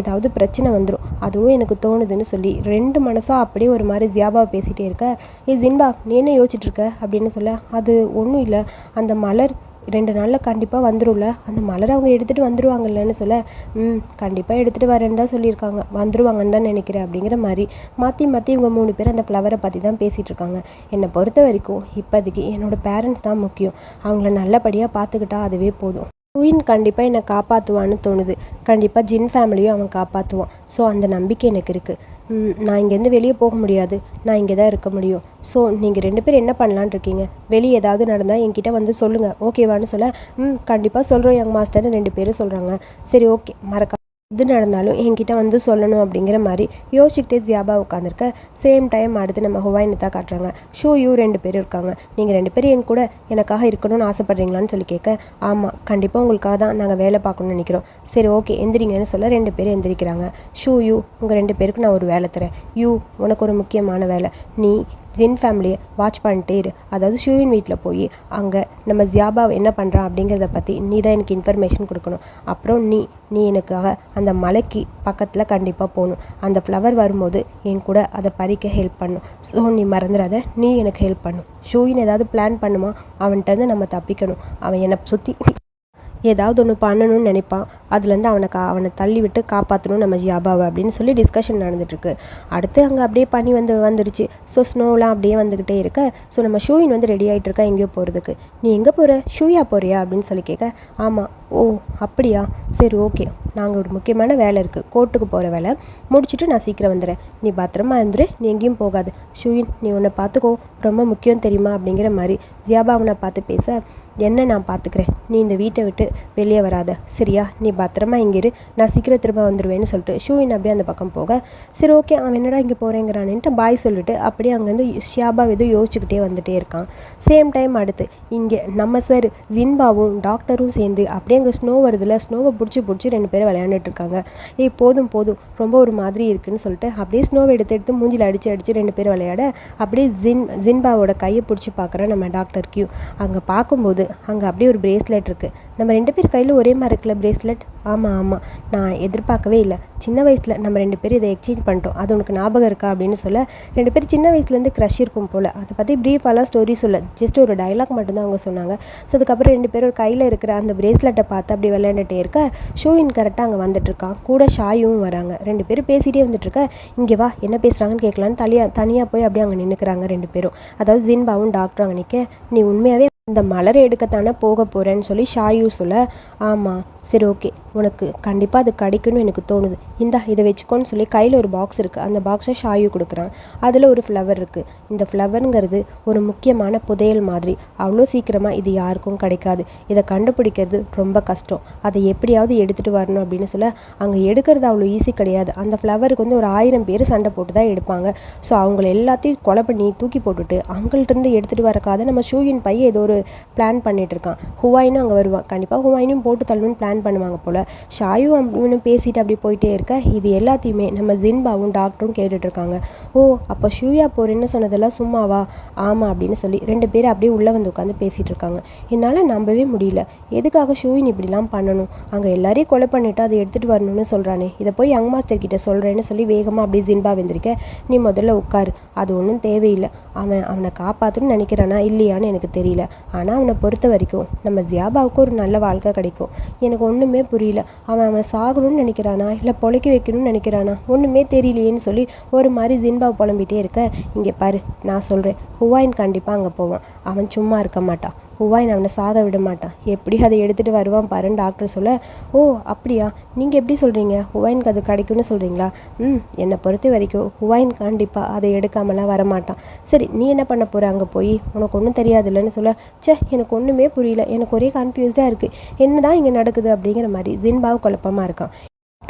ஏதாவது பிரச்சனை வந்துடும் அதுவும் எனக்கு தோணுதுன்னு சொல்லி ரெண்டு மனசாக அப்படியே ஒரு மாதிரி ஜியாபாவை பேசிகிட்டே இருக்க ஏ ஜின்பா நீ என்ன யோசிச்சுட்டு இருக்க? அப்படின்னு சொல்ல அது ஒன்றும் இல்லை. அந்த மலர் ரெண்டு நாளில் கண்டிப்பாக வந்துடும்ல அந்த மலரை அவங்க எடுத்துகிட்டு வந்துடுவாங்கல்லன்னு சொல்ல ம் கண்டிப்பாக எடுத்துகிட்டு வரேன்னு தான் சொல்லியிருக்காங்க. வந்துடுவாங்கன்னு தான் நினைக்கிறேன். அப்படிங்கிற மாதிரி மாற்றி மாற்றி இவங்க மூணு பேர் அந்த ஃப்ளவரை பற்றி தான் பேசிகிட்டு இருக்காங்க. என்னை பொறுத்த வரைக்கும் இப்போதைக்கு என்னோடய பேரண்ட்ஸ் தான் முக்கியம். அவங்கள நல்லபடியாக பார்த்துக்கிட்டா அதுவே போதும். குயின் கண்டிப்பாக என்னை காப்பாற்றுவான்னு தோணுது. கண்டிப்பாக ஜின் ஃபேமிலியும் அவன் காப்பாற்றுவான் ஸோ அந்த நம்பிக்கை எனக்கு இருக்குது நான் இங்கேருந்து வெளியே போக முடியாது. நான் இங்கே தான் இருக்க முடியும். ஸோ நீங்கள் ரெண்டு பேரும் என்ன பண்ணலான் இருக்கீங்க? வெளியே ஏதாவது நடந்தால் என்கிட்ட வந்து சொல்லுங்கள் ஓகேவான்னு சொல்ல ம் கண்டிப்பாக சொல்கிறோம் யங் மாஸ்டர்னு ரெண்டு பேரும் சொல்கிறாங்க சரி ஓகே மறக்க எது நடந்தாலும் என்கிட்ட வந்து சொல்லணும் அப்படிங்கிற மாதிரி யோசிச்சுக்கிட்டே ஜியாபா உட்காந்துருக்க. சேம் டைம் அடுத்து நம்ம ஹுவாயினத்தா தான் காட்டுறாங்க. ஷூ யூ ரெண்டு பேரும் இருக்காங்க. நீங்கள் ரெண்டு பேரும் என் கூட எனக்காக இருக்கணும்னு ஆசைப்பட்றீங்களான்னு சொல்லி கேட்க ஆமாம் கண்டிப்பாக உங்களுக்காக தான் நாங்கள் வேலை பார்க்கணும்னு நினைக்கிறோம். சரி ஓகே எந்திரிங்கன்னு சொல்ல ரெண்டு பேரும் எந்திரிக்கிறாங்க. ஷூ யூ உங்கள் ரெண்டு பேருக்கு நான் ஒரு வேலை தரேன். யூ உனக்கு ஒரு முக்கியமான வேலை. நீ ஜின் ஃபேமிலியை வாட்ச் பண்ணிட்டே இரு. அதாவது ஷூவின் வீட்டில் போய் அங்கே நம்ம ஜியாபா என்ன பண்ணுறான் அப்படிங்கிறத பற்றி நீ தான் எனக்கு இன்ஃபர்மேஷன் கொடுக்கணும். அப்புறம் நீ நீ எனக்காக அந்த மலைக்கு பக்கத்தில் கண்டிப்பாக போகணும். அந்த ஃப்ளவர் வரும்போது என் கூட அதை பறிக்க ஹெல்ப் பண்ணும் ஸோ நீ மறந்துடாத. நீ எனக்கு ஹெல்ப் பண்ணும் ஷூவின் ஏதாவது பிளான் பண்ணுமா? அவன்கிட்ட நம்ம தப்பிக்கணும். அவன் என்னை சுற்றி ஏதாவது ஒன்று பண்ணணும்னு நினைப்பான். அதுலேருந்து அவனை கா அவனை தள்ளி விட்டு காப்பாற்றணும் நம்ம ஜியாபாவை அப்படின்னு சொல்லி டிஸ்கஷன் நடந்துட்டுருக்கு. அடுத்து அங்கே அப்படியே பனி வந்து வந்துருச்சு. ஸோ ஸ்னோலாம் அப்படியே வந்துக்கிட்டே இருக்க. ஸோ நம்ம ஷூயின் வந்து ரெடி ஆகிட்டு இருக்கா? எங்கேயோ போகிறதுக்கு நீ எங்கே போகிற ஷூயா போகிறியா அப்படின்னு சொல்லி கேட்க ஆமாம் ஓ அப்படியா? சரி ஓகே. நாங்கள் ஒரு முக்கியமான வேலை இருக்குது கோர்ட்டுக்கு போகிற வேலை. முடிச்சுட்டு நான் சீக்கிரம் வந்துடுறேன். நீ பத்திரமா இருந்துரு. நீ எங்கேயும் போகாது. ஷூயின் நீ உன்னை பார்த்துக்கோ. ரொம்ப முக்கியம் தெரியுமா? அப்படிங்கிற மாதிரி ஜியாபாவனை பார்த்து பேச என்ன நான் பார்த்துக்கிறேன்? நீ இந்த வீட்டை விட்டு வெளியே வராத. சரியா? நீ பத்திரமா இங்கே இரு. நான் சீக்கிரம் திரும்ப வந்துடுவேன்னு சொல்லிட்டு ஷூயின் அப்படியே அந்த பக்கம் போக சரி ஓகே. அவன் என்னடா இங்கே போகிறேங்கிறான்ட்டு பாய் சொல்லிட்டு அப்படியே அங்கேருந்து ஷியாபா எதுவும் யோசிச்சுக்கிட்டே வந்துட்டே இருக்கான். சேம் டைம் அடுத்து இங்கே நம்ம சார் ஜின்பாவும் டாக்டரும் சேர்ந்து அப்படியே அப்படியே அங்கே ஸ்னோ வருதுல்ல ஸ்னோவை பிடிச்சி பிடிச்சி ரெண்டு பேரும் விளையாண்டுட்டு இருக்காங்க ஏய் போதும் போதும். ரொம்ப ஒரு மாதிரி இருக்குன்னு சொல்லிட்டு அப்படியே ஸ்னோவை எடுத்து எடுத்து மூஞ்சில் அடித்து அடித்து ரெண்டு பேரும் விளையாட அப்படியே ஜின் ஜின்பாவோட கையை பிடிச்சி பார்க்குறேன் நம்ம டாக்டர் கியூ அங்கே பார்க்கும்போது அங்கே அப்படியே ஒரு பிரேஸ்லெட் இருக்குது நம்ம ரெண்டு பேர் கையில் ஒரே மாதிரி இருக்குல்ல பிரேஸ்லெட் ஆமாம் ஆமாம் நான் எதிர்பார்க்கவே இல்லை. சின்ன வயசில் நம்ம ரெண்டு பேரும் இதை எக்ஸ்சேஞ்ச் பண்ணிட்டோம். அது உனக்கு ஞாபகம் இருக்கா அப்படின்னு சொல்ல ரெண்டு பேரும் சின்ன வயசுலேருந்து க்ரஷ் இருக்கும் போல். அதை பற்றி ப்ரீஃபாலாம் ஸ்டோரி சொல்ல. ஜஸ்ட் ஒரு டைலாக் மட்டும்தான் அவங்க சொன்னாங்க. ஸோ அதுக்கப்புறம் ரெண்டு பேரும் கையில் இருக்கிற அந்த பிரேஸ்லெட்டை பார்த்து அப்படி விளையாண்டுட்டே இருக்க ஷோயின் கரெக்டாக அங்கே வந்துட்டுருக்கான் கூட ஷாயும் வராங்க. ரெண்டு பேரும் பேசிகிட்டே வந்துட்டுருக்க இங்கே வா என்ன பேசுகிறாங்கன்னு கேட்கலான்னு தனியாக தனியாக போய் அப்படியே அங்கே நின்றுக்கிறாங்க ரெண்டு பேரும். அதாவது ஜின்பாவும் டாக்டரும் அங்கே நிற்க நீ உண்மையாகவே இந்த மலரை எடுக்கத்தானே போக போகிறேன்னு சொல்லி ஷாயு சொல்ல ஆமாம் சரி ஓகே உனக்கு கண்டிப்பாக அது கிடைக்கும்னு எனக்கு தோணுது. இந்தா இதை வச்சுக்கோன்னு சொல்லி கையில் ஒரு பாக்ஸ் இருக்குது அந்த பாக்ஸை ஷாயு கொடுக்குறான். அதில் ஒரு ஃப்ளவர் இருக்குது இந்த ஃப்ளவருங்கிறது ஒரு முக்கியமான புதையல் மாதிரி. அவ்வளோ சீக்கிரமாக இது யாருக்கும் கிடைக்காது. இதை கண்டுபிடிக்கிறது ரொம்ப கஷ்டம். அதை எப்படியாவது எடுத்துகிட்டு வரணும் அப்படின்னு சொல்ல அங்கே எடுக்கிறது அவ்வளோ ஈஸி கிடையாது. அந்த ஃப்ளவருக்கு வந்து ஒரு ஆயிரம் பேர் சண்டை போட்டு தான் எடுப்பாங்க. ஸோ அவங்கள எல்லாத்தையும் கொலை பண்ணி தூக்கி போட்டுட்டு அவங்கள்ட்டருந்து எடுத்துகிட்டு வரக்காத நம்ம ஷூயின் பையன் ஏதோ ஒரு பிளான் பண்ணிகிட்டு இருக்கான். ஹுவாயினும் அங்கே வருவான். கண்டிப்பாக ஹுவாயினும் போட்டு தள்ளணும்னு பிளான் பண்ணுவாங்க போல். ஷாயும் அப்படின்னு பேசிட்டு அப்படி போயிட்டே இருக்க. இது எல்லாத்தையுமே நம்ம ஜின்பாவும் டாக்டரும் கேட்டுட்டு இருக்காங்க ஓ அப்போ ஷூயா போறேன்னு சொன்னதெல்லாம் சும்மாவா? ஆமாம் அப்படின்னு சொல்லி ரெண்டு பேரும் அப்படியே உள்ளே வந்து உட்காந்து பேசிகிட்டு இருக்காங்க என்னால் நம்பவே முடியல. எதுக்காக ஷூயின் இப்படிலாம் பண்ணணும்? அங்கே எல்லாரையும் கொலை பண்ணிவிட்டு அதை எடுத்துகிட்டு வரணும்னு சொல்கிறானே இதை போய் யங் மாஸ்டர் கிட்ட சொல்கிறேன்னு சொல்லி வேகமாக அப்படியே ஜின்பா வந்திருக்க. நீ முதல்ல உட்காரு. அது ஒன்றும் தேவையில்லை. அவன் அவனை காப்பாற்றணும்னு நினைக்கிறானா இல்லையான்னு எனக்கு தெரியல. ஆனால் அவனை பொறுத்த வரைக்கும் நம்ம ஜியாபாவுக்கு ஒரு நல்ல வாழ்க்கை கிடைக்கும். எனக்கு ஒன்றுமே புரியல. அவன் அவன் சாகணும்னு நினைக்கிறானா? இல்லை பொழைக்க வைக்கணும்னு நினைக்கிறானா? ஒன்றுமே தெரியலையேன்னு சொல்லி ஒரு மாதிரி ஜின்பா புலம்பிகிட்டே இருக்க. இங்கே பாரு நான் சொல்கிறேன் ஹுவாயின் கண்டிப்பாக அங்கே போவான். அவன் சும்மா இருக்க மாட்டான். ஹுவாயின் அவனை சாக விட மாட்டான். எப்படி அதை எடுத்துகிட்டு வருவான் பாருன்னு டாக்டர் சொல்ல ஓ அப்படியா? நீங்கள் எப்படி சொல்கிறீங்க ஹுவாயினுக்கு அது கிடைக்கும்னு சொல்கிறீங்களா ம் என்னை பொறுத்த வரைக்கும் ஹுவாயின் கண்டிப்பாக அதை எடுக்காமலாம் வரமாட்டான். சரி நீ என்ன பண்ண போகிற அங்கே போய் உனக்கு ஒன்றும் தெரியாதுல்லன்னு சொல்ல ச்சே எனக்கு ஒன்றுமே புரியல. எனக்கு ஒரே கன்ஃபியூஸ்டாக இருக்குது என்ன தான் இங்கே நடக்குது? அப்படிங்கிற மாதிரி ஜின்பாவு குழப்பமாக இருக்கான்.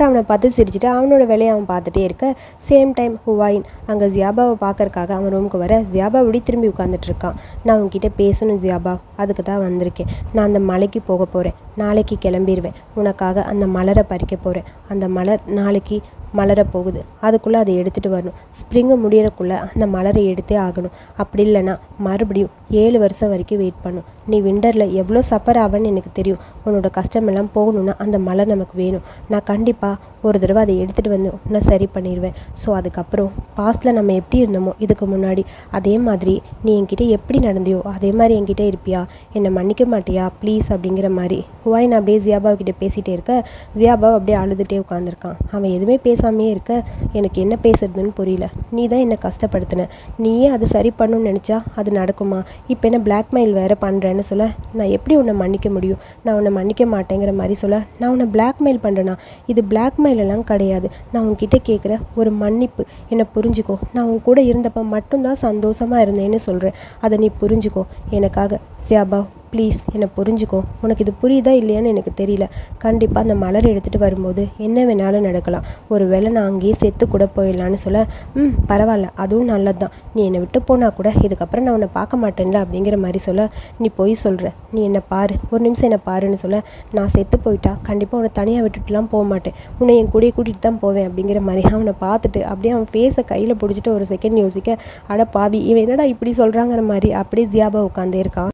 அவனை பார்த்து சிரிச்சுட்டு அவனோட வேலையை அவன் பார்த்துட்டே இருக்க. சேம் டைம் ஹுவாயின் அங்கே ஜியாபாவை பார்க்கறக்காக அவன் ரூமுக்கு வர ஜியாபா இப்படி திரும்பி உட்காந்துட்டு இருக்கான். நான் உன்கிட்ட பேசணும் ஜியாபா. அதுக்கு தான் வந்திருக்கேன். நான் அந்த மலைக்கு போக போகிறேன் நாளைக்கு கிளம்பிடுவேன் உனக்காக அந்த மலரை பறிக்க போகிறேன் அந்த மலர் நாளைக்கு மலர போகுது. அதுக்குள்ளே அதை எடுத்துகிட்டு வரணும். ஸ்ப்ரிங்கு முடியறக்குள்ளே அந்த மலரை எடுத்தே ஆகணும். அப்படி இல்லைன்னா மறுபடியும் ஏழு வருஷம் வரைக்கும் வெயிட் பண்ணும் நீ விண்டரில் எவ்வளோ சஃபர் ஆவன்னு எனக்கு தெரியும். உன்னோட கஷ்டமெல்லாம் போகணுன்னா அந்த மலர் நமக்கு வேணும். நான் கண்டிப்பாக ஒரு தடவை அதை எடுத்துகிட்டு வந்து நான் சரி பண்ணிடுவேன் ஸோ அதுக்கப்புறம் பாஸ்டில் நம்ம எப்படி இருந்தோமோ இதுக்கு முன்னாடி. அதே மாதிரி நீ என்கிட்ட எப்படி நடந்தியோ அதே மாதிரி என்கிட்ட இருப்பியா? என்னை மன்னிக்க மாட்டியா? ப்ளீஸ் அப்படிங்கிற மாதிரி. ஹுவாயின் அப்படியே ஜியாபாவ்கிட்ட பேசிகிட்டே இருக்க. ஜியாபாவை அப்படியே அழுதுகிட்டே உட்காந்துருக்கான் அவன் எதுவுமே பேசாமையே இருக்க. எனக்கு என்ன பேசுறதுன்னு புரியல. நீ தான் என்னை கஷ்டப்படுத்தின. நீயே அதை சரி பண்ணணும்னு நினச்சா அது நடக்குமா? இப்போ என்ன பிளாக்மெயில் வேறு பண்ணுறேன் பண்ணுறேன்னு சொல்ல நான் எப்படி உன்னை மன்னிக்க முடியும்? நான் உன்னை மன்னிக்க மாட்டேங்கிற மாதிரி சொல்ல நான் உன்னை பிளாக்மெயில் பண்ணுறேன்னா இது பிளாக்மெயில் எல்லாம் கிடையாது. நான் உன்கிட்ட கேட்குற ஒரு மன்னிப்பு. என்னை புரிஞ்சுக்கோ. நான் உன் கூட இருந்தப்போ மட்டும்தான் சந்தோஷமாக இருந்தேன்னு சொல்கிறேன் அதை நீ புரிஞ்சுக்கோ. எனக்காக சியாபா ப்ளீஸ் என்னை புரிஞ்சுக்கோ. உனக்கு இது புரியுதா இல்லையான்னு எனக்கு தெரியல. கண்டிப்பாக அந்த மலர் எடுத்துகிட்டு வரும்போது என்ன வேணாலும் நடக்கலாம். ஒரு வேளை நான் அங்கேயே செத்து கூட போயிடலான்னு சொல்ல ம் பரவாயில்ல அதுவும் நல்லது தான் நீ என்னை விட்டு போனால் கூட இதுக்கப்புறம் நான் உன்னை பார்க்க மாட்டேன்ல அப்படிங்கிற மாதிரி சொல்ல நீ போய் சொல்கிற நீ என்னை பாரு. ஒரு நிமிஷம் என்னை பாருன்னு சொல்ல நான் செத்து போயிட்டா கண்டிப்பாக உன்னை தனியாக விட்டுட்டுலாம் போக மாட்டேன். உன்னை என் கூடயே கூட்டிகிட்டு தான் போவேன் அப்படிங்கிற மாதிரி அவனை பார்த்துட்டு அப்படியே அவன் ஃபேஸை கையில் பிடிச்சிட்டு ஒரு செகண்ட் யோசிக்க அட பாவி இவன் என்னடா இப்படி சொல்கிறாங்கிற மாதிரி அப்படியே ஜியாபா உட்காந்தே இருக்கான்.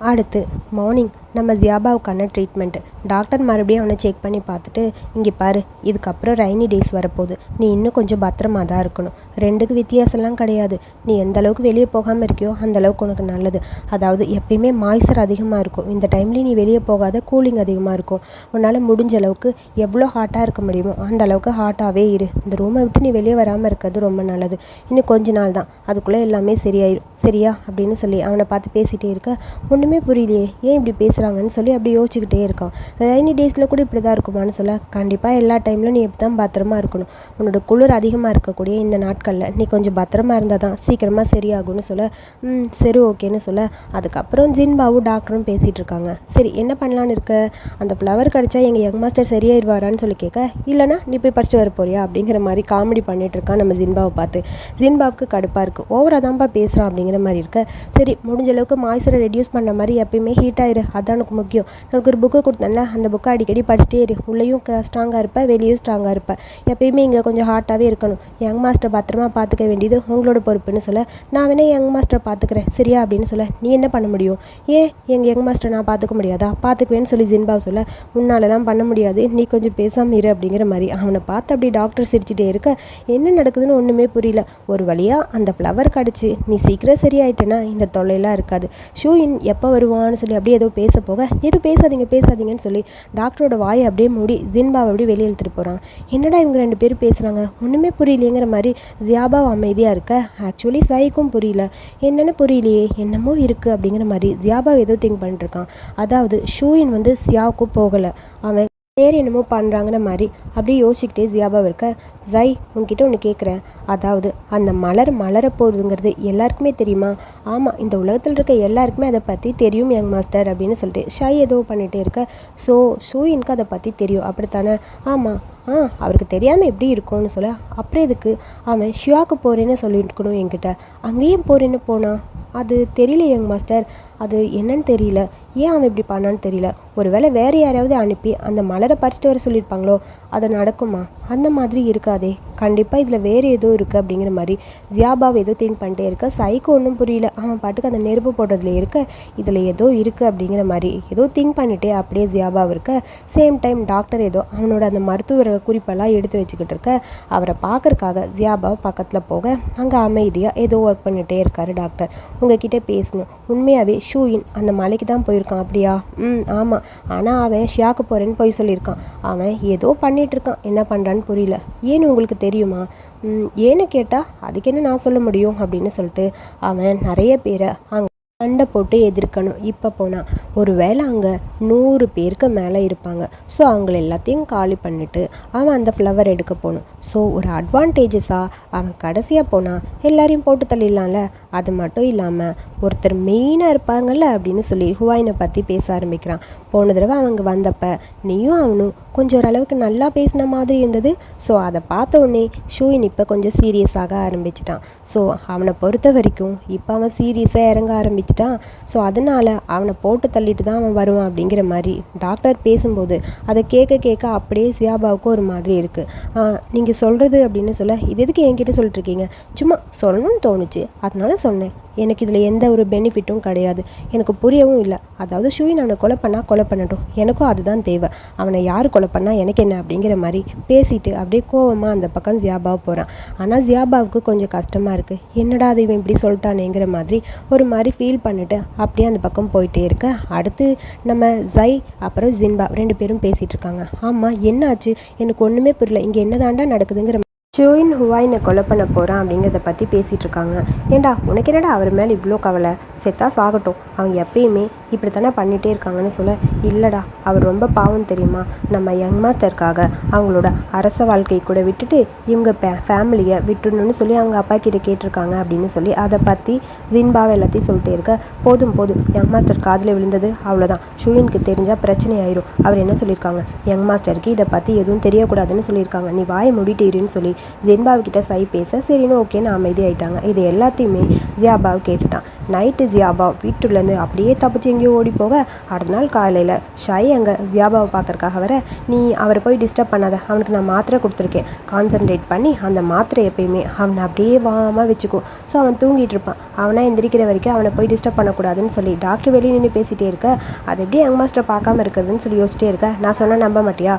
அடுத்து மார்னிங் நம்ம ஜியாபாவுக்கான ட்ரீட்மெண்ட்டு டாக்டர் மறுபடியும் அவனை செக் பண்ணி பார்த்துட்டு இங்கே பாரு இதுக்கப்புறம் ரைனி டேஸ் வரப்போகுது. நீ இன்னும் கொஞ்சம் பத்திரமா தான் இருக்கணும். ரெண்டுக்கு வித்தியாசம்லாம் கிடையாது. நீ எந்த அளவுக்கு வெளியே போகாமல் இருக்கியோ அந்த அளவுக்கு உனக்கு நல்லது. அதாவது எப்பயுமே மாய்ஸ்சர் அதிகமாக இருக்கும். இந்த டைம்லேயும் நீ வெளியே போகாத கூலிங் அதிகமாக இருக்கும். உன்னால் முடிஞ்ச அளவுக்கு எவ்வளோ ஹாட்டாக இருக்க முடியுமோ அந்த அளவுக்கு ஹாட்டாகவே இரு. இந்த ரூமை விட்டு நீ வெளியே வராமல் இருக்கிறது ரொம்ப நல்லது. இன்னும் கொஞ்ச நாள் தான். அதுக்குள்ளே எல்லாமே சரியாயிடும் சரியா? அப்படின்னு சொல்லி அவனை பார்த்து பேசிகிட்டே இருக்க ஒன்றுமே புரியலையே. ஏன் இப்படி பேசுகிறாங்கன்னு சொல்லி அப்படி யோசிச்சுக்கிட்டே இருக்கான். ரெய்னி டேஸில் கூட இப்படி தான் இருக்குமான்னு சொல்ல கண்டிப்பாக எல்லா டைம்லையும் நீ எப்படி தான் பத்திரமா இருக்கணும். உன்னோட குளிர் அதிகமாக இருக்கக்கூடிய இந்த நாட்களில் நீ கொஞ்சம் பத்திரமா இருந்தால் தான் சீக்கிரமாக சரியாகும்னு சொல்ல ம் சரி ஓகேன்னு சொல்ல. அதுக்கப்புறம் ஜின்பாவும் டாக்டரும் பேசிகிட்டு இருக்காங்க. சரி என்ன பண்ணலான்னு இருக்க? அந்த ஃப்ளவர் கிடச்சா எங்கள் யங் மாஸ்டர் சரியாயிடுவாரான்னு சொல்லி கேட்க இல்லைனா நீ போய் பறிச்சு வர போறியா? அப்படிங்கிற மாதிரி காமெடி பண்ணிட்டு இருக்கான் நம்ம ஜின்பாவை பார்த்து. ஜின்பாவுக்கு கடுப்பாக இருக்குது ஓவராக தான்ப்பா பேசுகிறான் அப்படிங்கிற மாதிரி இருக்க. சரி முடிஞ்ச அளவுக்கு மாய்ச்சரை ரெடியூஸ் பண்ண மாதிரி எப்பயுமே ஹீட் ஆயிரு. அதான் தான் எனக்கு முக்கியம். எனக்கு ஒரு புக்கு கொடுத்தேன்ல அந்த புக்கை அடிக்கடி படிச்சுட்டே இரு. உள்ளேயும் ஸ்ட்ராங்காக இருப்பேன் வெளியும் ஸ்ட்ராங்காக இருப்பேன் எப்பயுமே இங்கே கொஞ்சம் ஹார்ட்டாகவே இருக்கணும். யங் மாஸ்டர் பத்திரமா பார்த்துக்க வேண்டியது உங்களோட பொறுப்புன்னு சொல்ல நான் வேணா யங் மாஸ்டரை பார்த்துக்கிறேன் சரியா அப்படின்னு சொல்ல நீ என்ன பண்ண முடியும்? ஏன் எங்கள் யங் மாஸ்டர் நான் பார்த்துக்க முடியாதா? பார்த்துக்குவேன்னு சொல்லி ஜின்பாவ் சொல்ல உன்னாலலாம் பண்ண முடியாது. நீ கொஞ்சம் பேசாமல் இரு அப்படிங்கிற மாதிரி. அவனை பார்த்து அப்படி டாக்டர் சிரிச்சிட்டே இருக்க என்ன நடக்குதுன்னு ஒன்றுமே புரியல. ஒரு வழியாக அந்த ஃப்ளவர் கடிச்சு நீ சீக்கிரம் சரியாயிட்டேன்னா இந்த தொல்லையெல்லாம் இருக்காது. ஷூ இன் எப்போ வருவான்னு சொல்லி அப்படியே ஏதோ பேச போக எதுவும் பேசாதீங்க பேசாதீங்கன்னு சொல்லி டாக்டரோட வாயை அப்படியே மூடி ஜின்பாவை அப்படியே வெளியே இழுத்துட்டு போகிறான் என்னடா இவங்க ரெண்டு பேரும் பேசுகிறாங்க ஒன்றுமே புரியலையேங்கிற மாதிரி ஜியாபாவ் அமைதியாக இருக்க? ஆக்சுவலி சாய்க்கும் புரியல. என்னன்னு புரியலையே என்னமோ இருக்குது அப்படிங்கிற மாதிரி ஜியாபாவ் ஏதோ திங்க் பண்ணிட்டு இருக்கான். அதாவது ஷூயின் வந்து சியாவுக்கும் போகலை. அவன் வேறு என்னமோ பண்ணுறாங்கிற மாதிரி அப்படியே யோசிச்சுக்கிட்டே ஜியாபாவ் இருக்க ஜை உன்கிட்ட ஒன்று கேட்குறேன் அதாவது அந்த மலர் மலர போகுதுங்கிறது எல்லாருக்குமே தெரியுமா? ஆமாம் இந்த உலகத்தில் இருக்க எல்லாருக்குமே அதை பற்றி தெரியும் யங் மாஸ்டர் அப்படின்னு சொல்லிட்டு ஷை ஏதோ பண்ணிகிட்டே இருக்க. ஸோ ஷூயினுக்கு அதை பற்றி தெரியும். அப்படித்தானே? ஆமாம் ஆ அவருக்கு தெரியாமல் எப்படி இருக்கும்னு சொல்ல அப்புறம் எதுக்கு? அவன் ஷியாவுக்கு போகிறேன்னு சொல்லியிருக்கணும் என்கிட்ட. அங்கேயும் போகிறேன்னு போனா? அது தெரியல யங் மாஸ்டர் அது என்னன்னு தெரியல. ஏன் அவன் இப்படி பண்ணான்னு தெரியல. ஒருவேளை வேறு யாரையாவது அனுப்பி அந்த மலரை பறிச்சுட்டு வர சொல்லியிருப்பாங்களோ? அது நடக்குமா? அந்த மாதிரி இருக்காதே. கண்டிப்பாக இதில் வேறு ஏதோ இருக்குது அப்படிங்கிற மாதிரி ஜியாபாவை ஏதோ திங்க் பண்ணிட்டே இருக்க. சைக்கு ஒன்றும் புரியல. அவன் பாட்டுக்கு அந்த நெருப்பு போடுறதுல இருக்க. இதில் ஏதோ இருக்குது அப்படிங்கிற மாதிரி ஏதோ திங்க் பண்ணிட்டே அப்படியே ஜியாபாவ் இருக்க. சேம் டைம் டாக்டர் ஏதோ அவனோட அந்த மருத்துவ குறிப்பெல்லாம் எடுத்து வச்சுக்கிட்டு இருக்க. அவரை பார்க்கறக்காக ஜியாபாவ் பக்கத்தில் போக அங்கே அமைதியாக ஏதோ ஒர்க் பண்ணிகிட்டே இருக்காரு டாக்டர். உங்ககிட்ட பேசணும். உண்மையாகவே ஷூயின் அந்த மலைக்கு தான் போயிருக்கான் அப்படியா? ம் ஆமாம் ஆனால் அவன் ஷியாக்கு போகிறேன்னு போய் சொல்லியிருக்கான். அவன் ஏதோ பண்ணிட்டு இருக்கான். என்ன பண்ணுறான்னு புரியல. ஏன்னு உங்களுக்கு தெரியுமா? ஏன்னு கேட்டால் அதுக்கு என்ன நான் சொல்ல முடியும் அப்படின்னு சொல்லிட்டு அவன் நிறைய பேரை அங்கே சண்டை போட்டு எதிர்க்கணும். இப்போ போனால் ஒரு வேளை அங்கே நூறு பேருக்கு மேலே இருப்பாங்க. ஸோ அவங்கள எல்லாத்தையும் காலி பண்ணிவிட்டு அவன் அந்த ஃப்ளவர் எடுக்க போகணும். ஸோ ஒரு அட்வான்டேஜஸாக அவன் கடைசியாக போனால் எல்லாரையும் போட்டு தள்ளிடலாம்ல? அது மட்டும் இல்லாமல் ஒருத்தர் மெயினாக இருப்பாங்கல்ல அப்படின்னு சொல்லி ஹுவாயினை பற்றி பேச ஆரம்பிக்கிறான். போன தடவை அவங்க வந்தப்ப நீயும் அவனும் கொஞ்சம் ஓரளவுக்கு நல்லா பேசின மாதிரி இருந்தது. ஸோ அதை பார்த்த உடனே ஷூயின் இப்போ கொஞ்சம் சீரியஸாக ஆரம்பிச்சிட்டான். ஸோ அவனை பொறுத்த வரைக்கும் இப்போ அவன் சீரியஸாக இறங்க பார்த்துட்டான். ஸோ அதனால் அவனை போட்டு தள்ளிட்டு தான் அவன் வருவான் அப்படிங்கிற மாதிரி டாக்டர் பேசும்போது அதை கேட்க கேட்க அப்படியே சியாபாவுக்கு ஒரு மாதிரி இருக்குது நீங்கள் சொல்கிறது அப்படின்னு சொல்ல இது எதுக்கு என்கிட்ட சொல்லிட்டு இருக்கீங்க சும்மா சொல்லணும்னு தோணுச்சு. அதனால சொன்னேன். எனக்கு இதில் எந்த ஒரு பெனிஃபிட்டும் கிடையாது. எனக்கு புரியவும் இல்லை. அதாவது ஷூயின் அவனை கொலை பண்ணால் கொலை பண்ணட்டும். எனக்கும் அதுதான் தேவை. அவனை யார் கொலை பண்ணால் எனக்கு என்ன? அப்படிங்கிற மாதிரி பேசிட்டு அப்படியே கோவமாக அந்த பக்கம் ஜியாபாவை போகிறான் ஆனால் ஜியாபாவுக்கு கொஞ்சம் கஷ்டமாக இருக்குது என்னடா அது இவன் இப்படி சொல்லிட்டானேங்கிற மாதிரி ஒரு மாதிரி ஃபீல் பண்ணிட்டு அப்படியே அந்த பக்கம் போயிட்டே இருக்க. அடுத்து நம்ம ஜை அப்புறம் ஜின்பா ரெண்டு பேரும் பேசிகிட்டு இருக்காங்க. ஆமாம் என்னாச்சு? எனக்கு ஒன்றுமே புரியல. இங்கே என்ன தாண்டா நடக்குதுங்கிற ஷோயின் என்னை கொலை பண்ண போகிறான் அப்படிங்கிறத பற்றி பேசிகிட்டு இருக்காங்க ஏண்டா உனக்கு என்னடா அவர் மேலே இவ்வளோ கவலை? செத்தா சாகட்டும். அவங்க எப்பயுமே இப்படி தானே பண்ணிகிட்டே இருக்காங்கன்னு சொல்ல இல்லைடா அவர் ரொம்ப பாவம் தெரியுமா? நம்ம யங் மாஸ்டருக்காக அவங்களோட அரச வாழ்க்கை கூட விட்டுட்டு இவங்க பே ஃபேமிலியை விட்டுடணும்னு சொல்லி அவங்க அப்பா கிட்ட கேட்டிருக்காங்க அப்படின்னு சொல்லி அதை பற்றி ஜின்பாவை எல்லாத்தையும் சொல்லிட்டே இருக்க போதும் போதும். யங் மாஸ்டர் காதில் விழுந்தது. அவ்வளோதான் ஷூயினுக்கு தெரிஞ்சால் பிரச்சனை ஆயிரும். அவர் என்ன சொல்லியிருக்காங்க? யங் மாஸ்டருக்கு இதை பற்றி எதுவும் தெரியக்கூடாதுன்னு சொல்லியிருக்காங்க. நீ வாயை மூடிட்டு இருன்னு சொல்லி ஜின்பாவுக்கிட்ட சை பேச சரின்னு ஓகேன்னு அமைதியாயிட்டாங்க. இது எல்லாத்தையுமே ஜியாபாவ் கேட்டுட்டான். நைட்டு ஜியாபாவ் வீட்டுலேருந்து அப்படியே தப்பிச்சு எங்கேயோ ஓடி போக அடுத்த நாள் காலையில் ஷை அங்கே ஜியாபாவை பார்க்கறக்காக வர நீ அவரை போய் டிஸ்டர்ப் பண்ணாத. அவனுக்கு நான் மாத்திரை கொடுத்துருக்கேன். கான்சென்ட்ரேட் பண்ணி அந்த மாத்திரை எப்பயுமே அவனை அப்படியே வாமா வச்சுக்கும் ஸோ அவன் தூங்கிட்டு இருப்பான். அவனா எந்திரிக்கிற வரைக்கும் அவனை போய் டிஸ்டர்ப் பண்ணக்கூடாதுன்னு சொல்லி டாக்டர் வெளியே நின்று பேசிட்டே இருக்க. அது எப்படி யங் மாஸ்டர் பார்க்காம இருக்கிறதுன்னு சொல்லி யோசிச்சிட்டே இருக்க. நான் சொன்ன நம்ப மாட்டியா?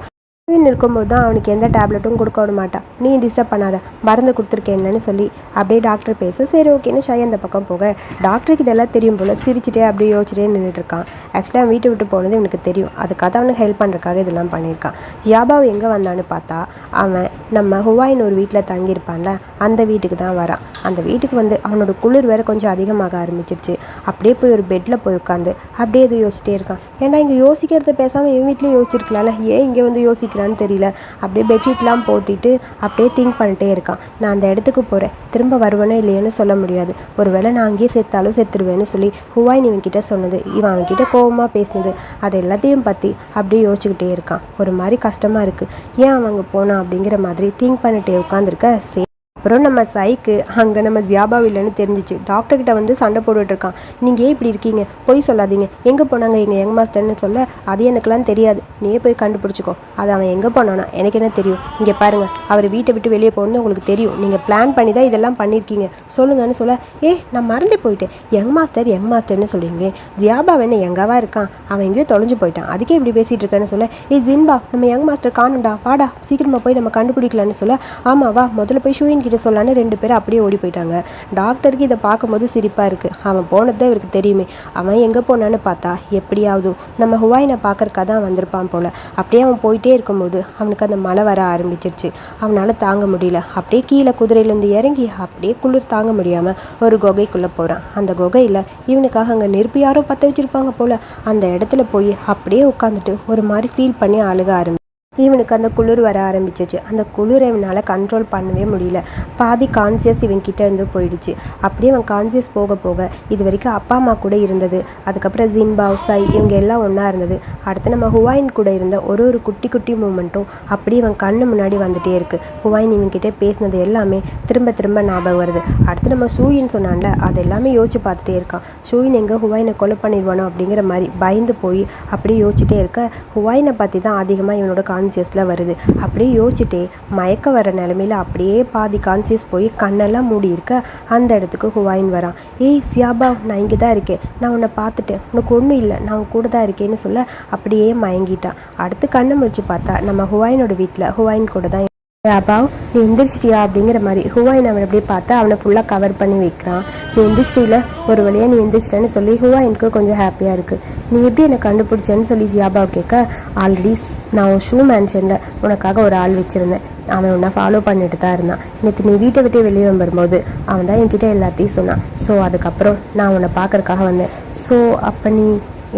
இருக்கும்போது தான் அவனுக்கு எந்த டேப்லெட்டும் கொடுக்க விட மாட்டான் நீ டிஸ்டர்ப் பண்ணாத. மருந்து கொடுத்துருக்கேன்னு சொல்லி அப்படியே டாக்டர் பேச. சரி ஓகேன்னு ஷை அந்த பக்கம் போக. டாக்டருக்கு இதெல்லாம் தெரியும் போல். சிரிச்சிட்டே அப்படியே யோசிச்சிட்டே நின்றுட்டு இருக்கான். ஆக்சுவலாக அவன் வீட்டை விட்டு போனது எனக்கு தெரியும். அதுக்காக அவனுக்கு ஹெல்ப் பண்ணுறதுக்காக இதெல்லாம் பண்ணியிருக்கான். யாபாவ் எங்கே வந்தான்னு பார்த்தா அவன் நம்ம ஹுவாயின் ஒரு வீட்டில் தங்கியிருப்பான்ல அந்த வீட்டுக்கு தான் வரான். அந்த வீட்டுக்கு வந்து அவனோட குளிர் வேற கொஞ்சம் அதிகமாக ஆரம்பிச்சிருச்சு. அப்படியே போய் ஒரு பெட்டில் போய் உட்காந்து அப்படியே இது யோசிச்சிட்டே இருக்கான். ஏன்டா இங்கே யோசிக்கிறத பேசாமல் என் வீட்லேயே யோசிச்சிருக்கலாம்ல? ஏன் இங்கே வந்து யோசிக்க யோசிக்கிறான்னு தெரியல. அப்படியே பெட்ஷீட்லாம் போத்திட்டு அப்படியே திங்க் பண்ணிட்டே இருக்கான். நான் அந்த இடத்துக்கு போகிறேன் திரும்ப வருவேனே இல்லையேன்னு சொல்ல முடியாது. ஒருவேளை நான் அங்கேயே செத்தாலும் செத்துருவேன்னு சொல்லி ஹுவாயின் இவன்கிட்ட சொன்னது. இவன் அவன்கிட்ட கோவமாக பேசினது. அது எல்லாத்தையும் பற்றி அப்படியே யோசிச்சுக்கிட்டே இருக்கான். ஒரு மாதிரி கஷ்டமாக இருக்குது ஏன் அவங்க போனான் அப்படிங்கிற மாதிரி திங்க் பண்ணிட்டே உட்காந்துருக்க சே அப்புறம் நம்ம சைக்கு அங்கே நம்ம ஜியாபா இல்லைன்னு தெரிஞ்சிச்சு. டாக்டர்கிட்ட வந்து சண்டை போட்டுட்டு இருக்கான். நீங்கள் ஏன் இப்படி இருக்கீங்க? பொய் சொல்லாதீங்க. எங்கே போனாங்க எங்கள் யங் மாஸ்டர்னு சொல்ல அது எனக்குலாம் தெரியாது. நீயே போய் கண்டுபிடிச்சிக்கோ? அது அவன் எங்கே போனானா? எனக்கு என்ன தெரியும்? இங்கே பாருங்கள் அவர் வீட்டை விட்டு வெளியே போகணும்னு உங்களுக்கு தெரியும். நீங்கள் பிளான் பண்ணி தான் இதெல்லாம் பண்ணியிருக்கீங்க சொல்லுங்கன்னு சொல்ல ஏ நான் மறந்தே போயிட்டேன். யங் மாஸ்டர் யங் மாஸ்டர்னு சொல்றீங்க ஜியாபா வேணா எங்கவா இருக்கான்? அவன் எங்கேயோ தொலைஞ்சு போயிட்டான். அதுக்கே இப்படி பேசிகிட்டு இருக்கேன்னு சொல்ல ஏ ஜின்பா நம்ம யங் மாஸ்டர் காணும்டா. வாடா. சீக்கிரமாக போய் நம்ம கண்டுபிடிக்கலான்னு சொல்ல ஆமாம் வா. முதல்ல போய் ஷூயின் கிட்ட சொல்லான்னு ரெண்டு பேரும் அப்படியே ஓடி போயிட்டாங்க. டாக்டருக்கு இதை பார்க்கும்போது சிரிப்பாக இருக்கு. அவன் போனது இவருக்கு தெரியுமே. அவன் எங்கே போனான்னு பார்த்தா எப்படியாவது நம்ம ஹுவாயினை பார்க்கறக்காக தான் வந்திருப்பான் போல். அப்படியே அவன் போயிட்டே இருக்கும்போது அவனுக்கு அந்த மழை வர ஆரம்பிச்சிருச்சு. அவனால் தாங்க முடியல. அப்படியே கீழே குதிரையிலேருந்து இறங்கி அப்படியே குளிர் தாங்க முடியாமல் ஒரு குகைக்குள்ளே போகிறான் அந்த குகையில் இவனுக்காக அங்கே நெருப்பு யாரோ பற்ற வச்சுருப்பாங்க போல். அந்த இடத்துல போய் அப்படியே உட்காந்துட்டு ஒரு மாதிரி ஃபீல் பண்ணி அழுக ஆரம்பி இவனுக்கு அந்த குளிர் வர ஆரம்பிச்சிச்சு. அந்த குளிரை இவனால் கண்ட்ரோல் பண்ணவே முடியல. பாதி கான்சியஸ் இவன் கிட்ட இருந்து போயிடுச்சு. அப்படியே அவன் கான்சியஸ் போக போக இது வரைக்கும் அப்பா அம்மா கூட இருந்தது. அதுக்கப்புறம் ஜிம்பாவ் சை இவங்க எல்லாம் ஒன்றா இருந்தது. அடுத்து நம்ம ஹுவாயின் கூட இருந்த ஒரு ஒரு குட்டி குட்டி மூமெண்ட்டும் அப்படியே இவன் கண்ணு முன்னாடி வந்துட்டே இருக்கு. ஹுவாயின் இவன்கிட்ட பேசினது எல்லாமே திரும்ப திரும்ப ஞாபகம் வருது. அடுத்து நம்ம ஷூயின் சொன்னான்ல அது எல்லாமே யோசிச்சு பார்த்துட்டே இருக்கான். ஷூயின் எங்கே ஹுவாயினை கொலை பண்ணிடுவானோ அப்படிங்கிற மாதிரி பயந்து போய் அப்படியே யோசிச்சுட்டே இருக்க. ஹுவாயினை பற்றி தான் அதிகமாக இவனோட கான்சியஸில் வருது. அப்படியே யோசிச்சுட்டே மயக்க வர நிலமையில அப்படியே பாதி கான்சியஸ் போய் கண்ணெல்லாம் மூடி இருக்க அந்த இடத்துக்கு ஹுவாயின் வரான். ஏய் சியாபா நான் இங்கே தான் இருக்கேன். நான் உன்னை பார்த்துட்டேன். உனக்கு ஒன்றும் இல்லை. நான் உன் கூட தான் இருக்கேன்னு சொல்ல அப்படியே மயங்கிட்டான். அடுத்து கண்ணை முடிச்சு பார்த்தா நம்ம ஹுவாயினோட வீட்டில் ஹுவாயின் கூட தான் அப்பாவ் நீ எந்திரிச்சிட்டியா? அப்படிங்கிற மாதிரி ஹுவாயின் அவன் அப்படியே பார்த்து அவனை ஃபுல்லாக கவர் பண்ணி வைக்கிறான். நீ எந்திரிச்சிட்டியில்? ஒரு வழியாக நீ எந்திரிச்சிட்டேன்னு சொல்லி ஹுவாயினுக்கு கொஞ்சம் ஹாப்பியாக இருக்குது நீ எப்படி என்னை கண்டுபிடிச்சேன்னு சொல்லி ஜியாபாவை கேட்க ஆல்ரெடி நான் ஷூ மேன்ஷனில் உனக்காக ஒரு ஆள் வச்சுருந்தேன். அவன் உன்னை ஃபாலோ பண்ணிட்டு தான் இருந்தான். நேற்று நீ வீட்டை விட்டு வெளியே வரும்போது அவன் தான் என்கிட்ட எல்லாத்தையும் சொன்னான். ஸோ அதுக்கப்புறம் நான் உன்னை பார்க்குறக்காக வந்தேன். ஸோ அப்போ நீ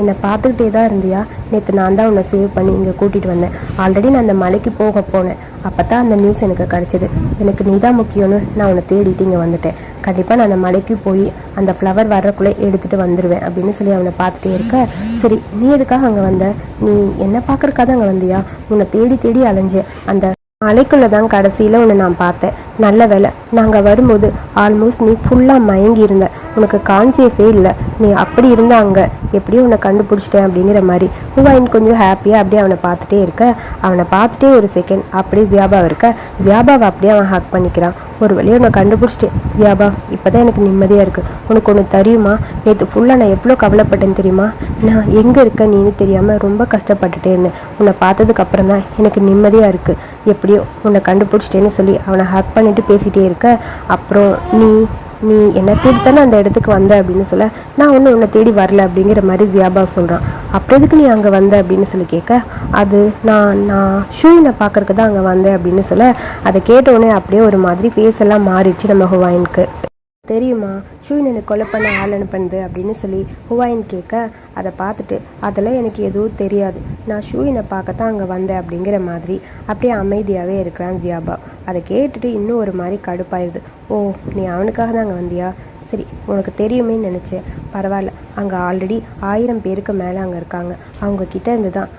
என்னை பார்த்துக்கிட்டே தான் இருந்தியா? நேற்று நான் தான் உன்னை சேவ் பண்ணி இங்கே கூட்டிகிட்டு வந்தேன். ஆல்ரெடி நான் அந்த மலைக்கு போக போனேன். அப்போ தான் அந்த நியூஸ் எனக்கு கிடச்சிது. எனக்கு நீ தான் முக்கியம்னு நான் உன்னை தேடிட்டு இங்கே வந்துட்டேன். கண்டிப்பாக நான் அந்த மலைக்கு போய் அந்த ஃப்ளவர் வர்றக்குள்ளே எடுத்துகிட்டு வந்துடுவேன் அப்படின்னு சொல்லி அவனை பார்த்துட்டே இருக்க. சரி நீ எதுக்காக அங்கே வந்த? நீ என்ன பார்க்குறக்காக அங்கே வந்தியா? உன்னை தேடி தேடி அலைஞ்சேன். அந்த மலைக்குள்ளே தான் கடைசியில் உன்னை நான் பார்த்தேன். நல்ல வேலை நாங்கள் வரும்போது ஆல்மோஸ்ட் நீ ஃபுல்லாக மயங்கி இருந்த. உனக்கு கான்சியஸே இல்லை. நீ அப்படி இருந்த அங்கே. எப்படியும் உன்னை கண்டுபிடிச்சிட்டேன் அப்படிங்கிற மாதிரி. ஹுவாயின் கொஞ்சம் ஹாப்பியாக அப்படியே அவனை பார்த்துட்டே இருக்க. அவனை பார்த்துட்டே ஒரு செகண்ட் அப்படியே ஜியாபா இருக்க. ஜியாபாவை அப்படியே அவன் ஹக் பண்ணிக்கிறான். ஒரு வழியை உன்னை கண்டுபிடிச்சிட்டேன். ஜியாபா இப்போ தான் எனக்கு நிம்மதியாக இருக்குது உனக்கு ஒன்று தெரியுமா? நேற்று ஃபுல்லாக நான் எவ்வளோ கவலைப்பட்டேன்னு தெரியுமா? நான் எங்கே இருக்க நீன்னு தெரியாமல் ரொம்ப கஷ்டப்பட்டுட்டே இருந்தேன். உன்னை பார்த்ததுக்கப்புறம் தான் எனக்கு நிம்மதியாக இருக்குது எப்படியோ உன்னை கண்டுபிடிச்சிட்டேன்னு சொல்லி அவனை ஹக் பண்ணிட்டு பேசிகிட்டே இருக்க. அப்புறம் நீ நீ என்னை தேடி தானே அந்த இடத்துக்கு வந்த அப்படின்னு சொல்ல நான் ஒன்றும் உன்னை தேடி வரல அப்படிங்கிற மாதிரி தியாபா சொல்கிறான் அப்புறம் எதுக்கு நீ அங்கே வந்த அப்படின்னு சொல்லி கேட்க அது நான் நான் ஷூயினை பார்க்கறக்கு தான் அங்கே வந்தேன் அப்படின்னு சொல்ல அதை கேட்டவுடனே அப்படியே ஒரு மாதிரி ஃபேஸ் எல்லாம் மாறிடுச்சு நம்ம ஹுவாயினுக்கு. தெரியுமா? ஷூயின் எனக்கு கொலை பண்ண ஆள் அனுப்புனது அப்படின்னு சொல்லி ஹுவாயின் கேட்க அதை பார்த்துட்டு அதெல்லாம் எனக்கு எதுவும் தெரியாது. நான் ஷூயினை பார்க்கத்தான் அங்கே வந்தேன் அப்படிங்கிற மாதிரி அப்படியே அமைதியாகவே இருக்கிறான் ஜியாபா. அதை கேட்டுட்டு இன்னும் ஒரு மாதிரி கடுப்பாயிருது. ஓ நீ அவனுக்காக தான் அங்கே வந்தியா? சரி உனக்கு தெரியுமே நினச்சேன். பரவாயில்ல. அங்கே ஆல்ரெடி ஆயிரம் பேருக்கு மேலே அங்கே இருக்காங்க. அவங்கக்கிட்ட இருந்து தான்.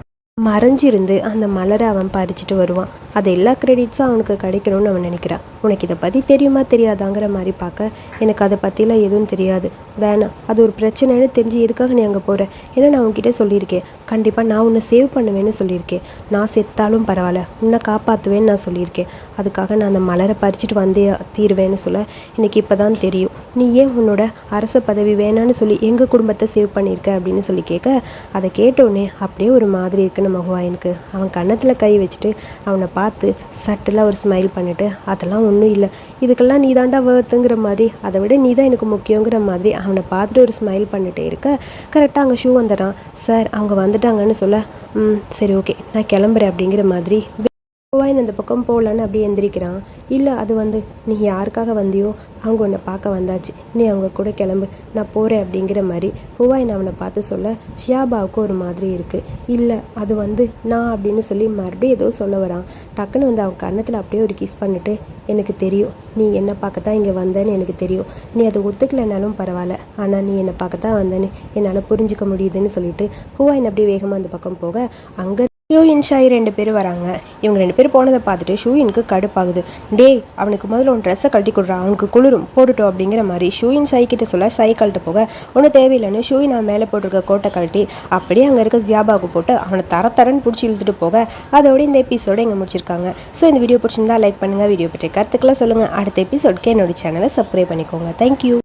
மறைஞ்சிருந்து அந்த மலரை அவன் பறிச்சுட்டு வருவான். அது எல்லா கிரெடிட்ஸும் அவனுக்கு கிடைக்கணும்னு அவன் நினைக்கிறான். உனக்கு இதை பற்றி தெரியுமா தெரியாதாங்கிற மாதிரி பார்க்க எனக்கு அதை பற்றிலாம் எதுவும் தெரியாது. வேணாம் அது ஒரு பிரச்சனைன்னு தெரிஞ்சு எதுக்காக நீ அங்கே போகிற ஏன்னா நான் உன்கிட்ட சொல்லியிருக்கேன். கண்டிப்பாக நான் உன்னை சேவ் பண்ணுவேன்னு சொல்லியிருக்கேன். நான் செத்தாலும் பரவாயில்ல உன்னை காப்பாற்றுவேன்னு நான் சொல்லியிருக்கேன். அதுக்காக நான் அந்த மலரை பறிச்சுட்டு வந்தே தீருவேன்னு சொல்ல எனக்கு இப்போ தான் தெரியும். நீ ஏன் உன்னோட அரச பதவி வேணான்னு சொல்லி எங்கள் குடும்பத்தை சேவ் பண்ணியிருக்க அப்படின்னு சொல்லி கேட்க அதை கேட்டோடனே அப்படியே ஒரு மாதிரி இருக்குன்னு நம்ம மகுவாயனுக்கு. அவன் கன்னத்தில் கை வச்சுட்டு அவனை பார்த்து சட்டிலாக ஒரு ஸ்மைல் பண்ணிவிட்டு அதெல்லாம் ஒன்றும் இல்லை. இதுக்கெல்லாம் நீ தாண்டா வேர்த்துங்கிற மாதிரி. அதை விட நீ தான் எனக்கு முக்கியங்கிற மாதிரி அவனை பார்த்துட்டு ஒரு ஸ்மைல் பண்ணிட்டே இருக்க. கரெக்டாக அங்கே ஷூ வந்துடுறான். சார் அவங்க வந்துட்டாங்கன்னு சொல்ல. ம் சரி ஓகே நான் கிளம்புறேன் அப்படிங்கிற மாதிரி கோவாயின் அந்த பக்கம் போகலான்னு அப்படியே எந்திரிக்கிறான். இல்லை அது வந்து நீ யாருக்காக வந்தியோ அவங்க உன்னை பார்க்க வந்தாச்சு. நீ அவங்க கூட கிளம்பு நான் போகிறேன் அப்படிங்கிற மாதிரி ஹுவாயின் அவனை பார்த்து சொல்ல ஷியாபாவுக்கு ஒரு மாதிரி இருக்குது இல்லை அது வந்து நான் அப்படின்னு சொல்லி மறுபடியும் ஏதோ சொல்ல வரான். டக்குன்னு வந்து அவன் கன்னத்தில் அப்படியே ஒரு கிஸ் பண்ணிட்டு எனக்கு தெரியும். நீ என்னை பார்க்க தான் இங்கே வந்தேன்னு எனக்கு தெரியும். நீ அதை ஒத்துக்கலைனாலும் பரவாயில்ல. ஆனால் நீ என்னை பார்க்க தான் வந்தேன்னு என்னால் புரிஞ்சுக்க முடியுதுன்னு சொல்லிட்டு ஹுவாயின் அப்படியே வேகமாக அந்த பக்கம் போக அங்கே ஷூயின் ஷாய் ரெண்டு பேர் வராங்க. இவங்க ரெண்டு பேர் போனதை பார்த்துட்டு ஷூயினுக்கு கடுப்பாகுது. டே அவனுக்கு முதல்ல உன் ட்ரெஸ்ஸை கழட்டி கொடுறான் அவனுக்கு குளிரும். போட்டுட்டோம் அப்படிங்கிற மாதிரி ஷூயின் ஷாய் கிட்ட சொல்ல ஷாய் கழட்ட போக ஒன்றும் தேவையில்லைன்னு ஷூயின் அவன் மேலே போட்டிருக்க கோட்டை கழட்டி அப்படியே அங்கே இருக்க ஜியாபாவுக்கு போட்டு அவனை தர தரன்னு பிடிச்சி இழுத்துட்டு போக. அதோட இந்த எபிசோட இங்கே முடிச்சிருக்காங்க. ஸோ இந்த வீடியோ பிடிச்சிருந்தா லைக் பண்ணுங்கள் வீடியோ பற்றி கருத்துக்கெல்லாம் சொல்லுங்கள் அடுத்த எபிசோட்க்கு என்னோட சேனலை சப்ஸ்கிரைப் பண்ணிக்கோங்க. தேங்க்யூ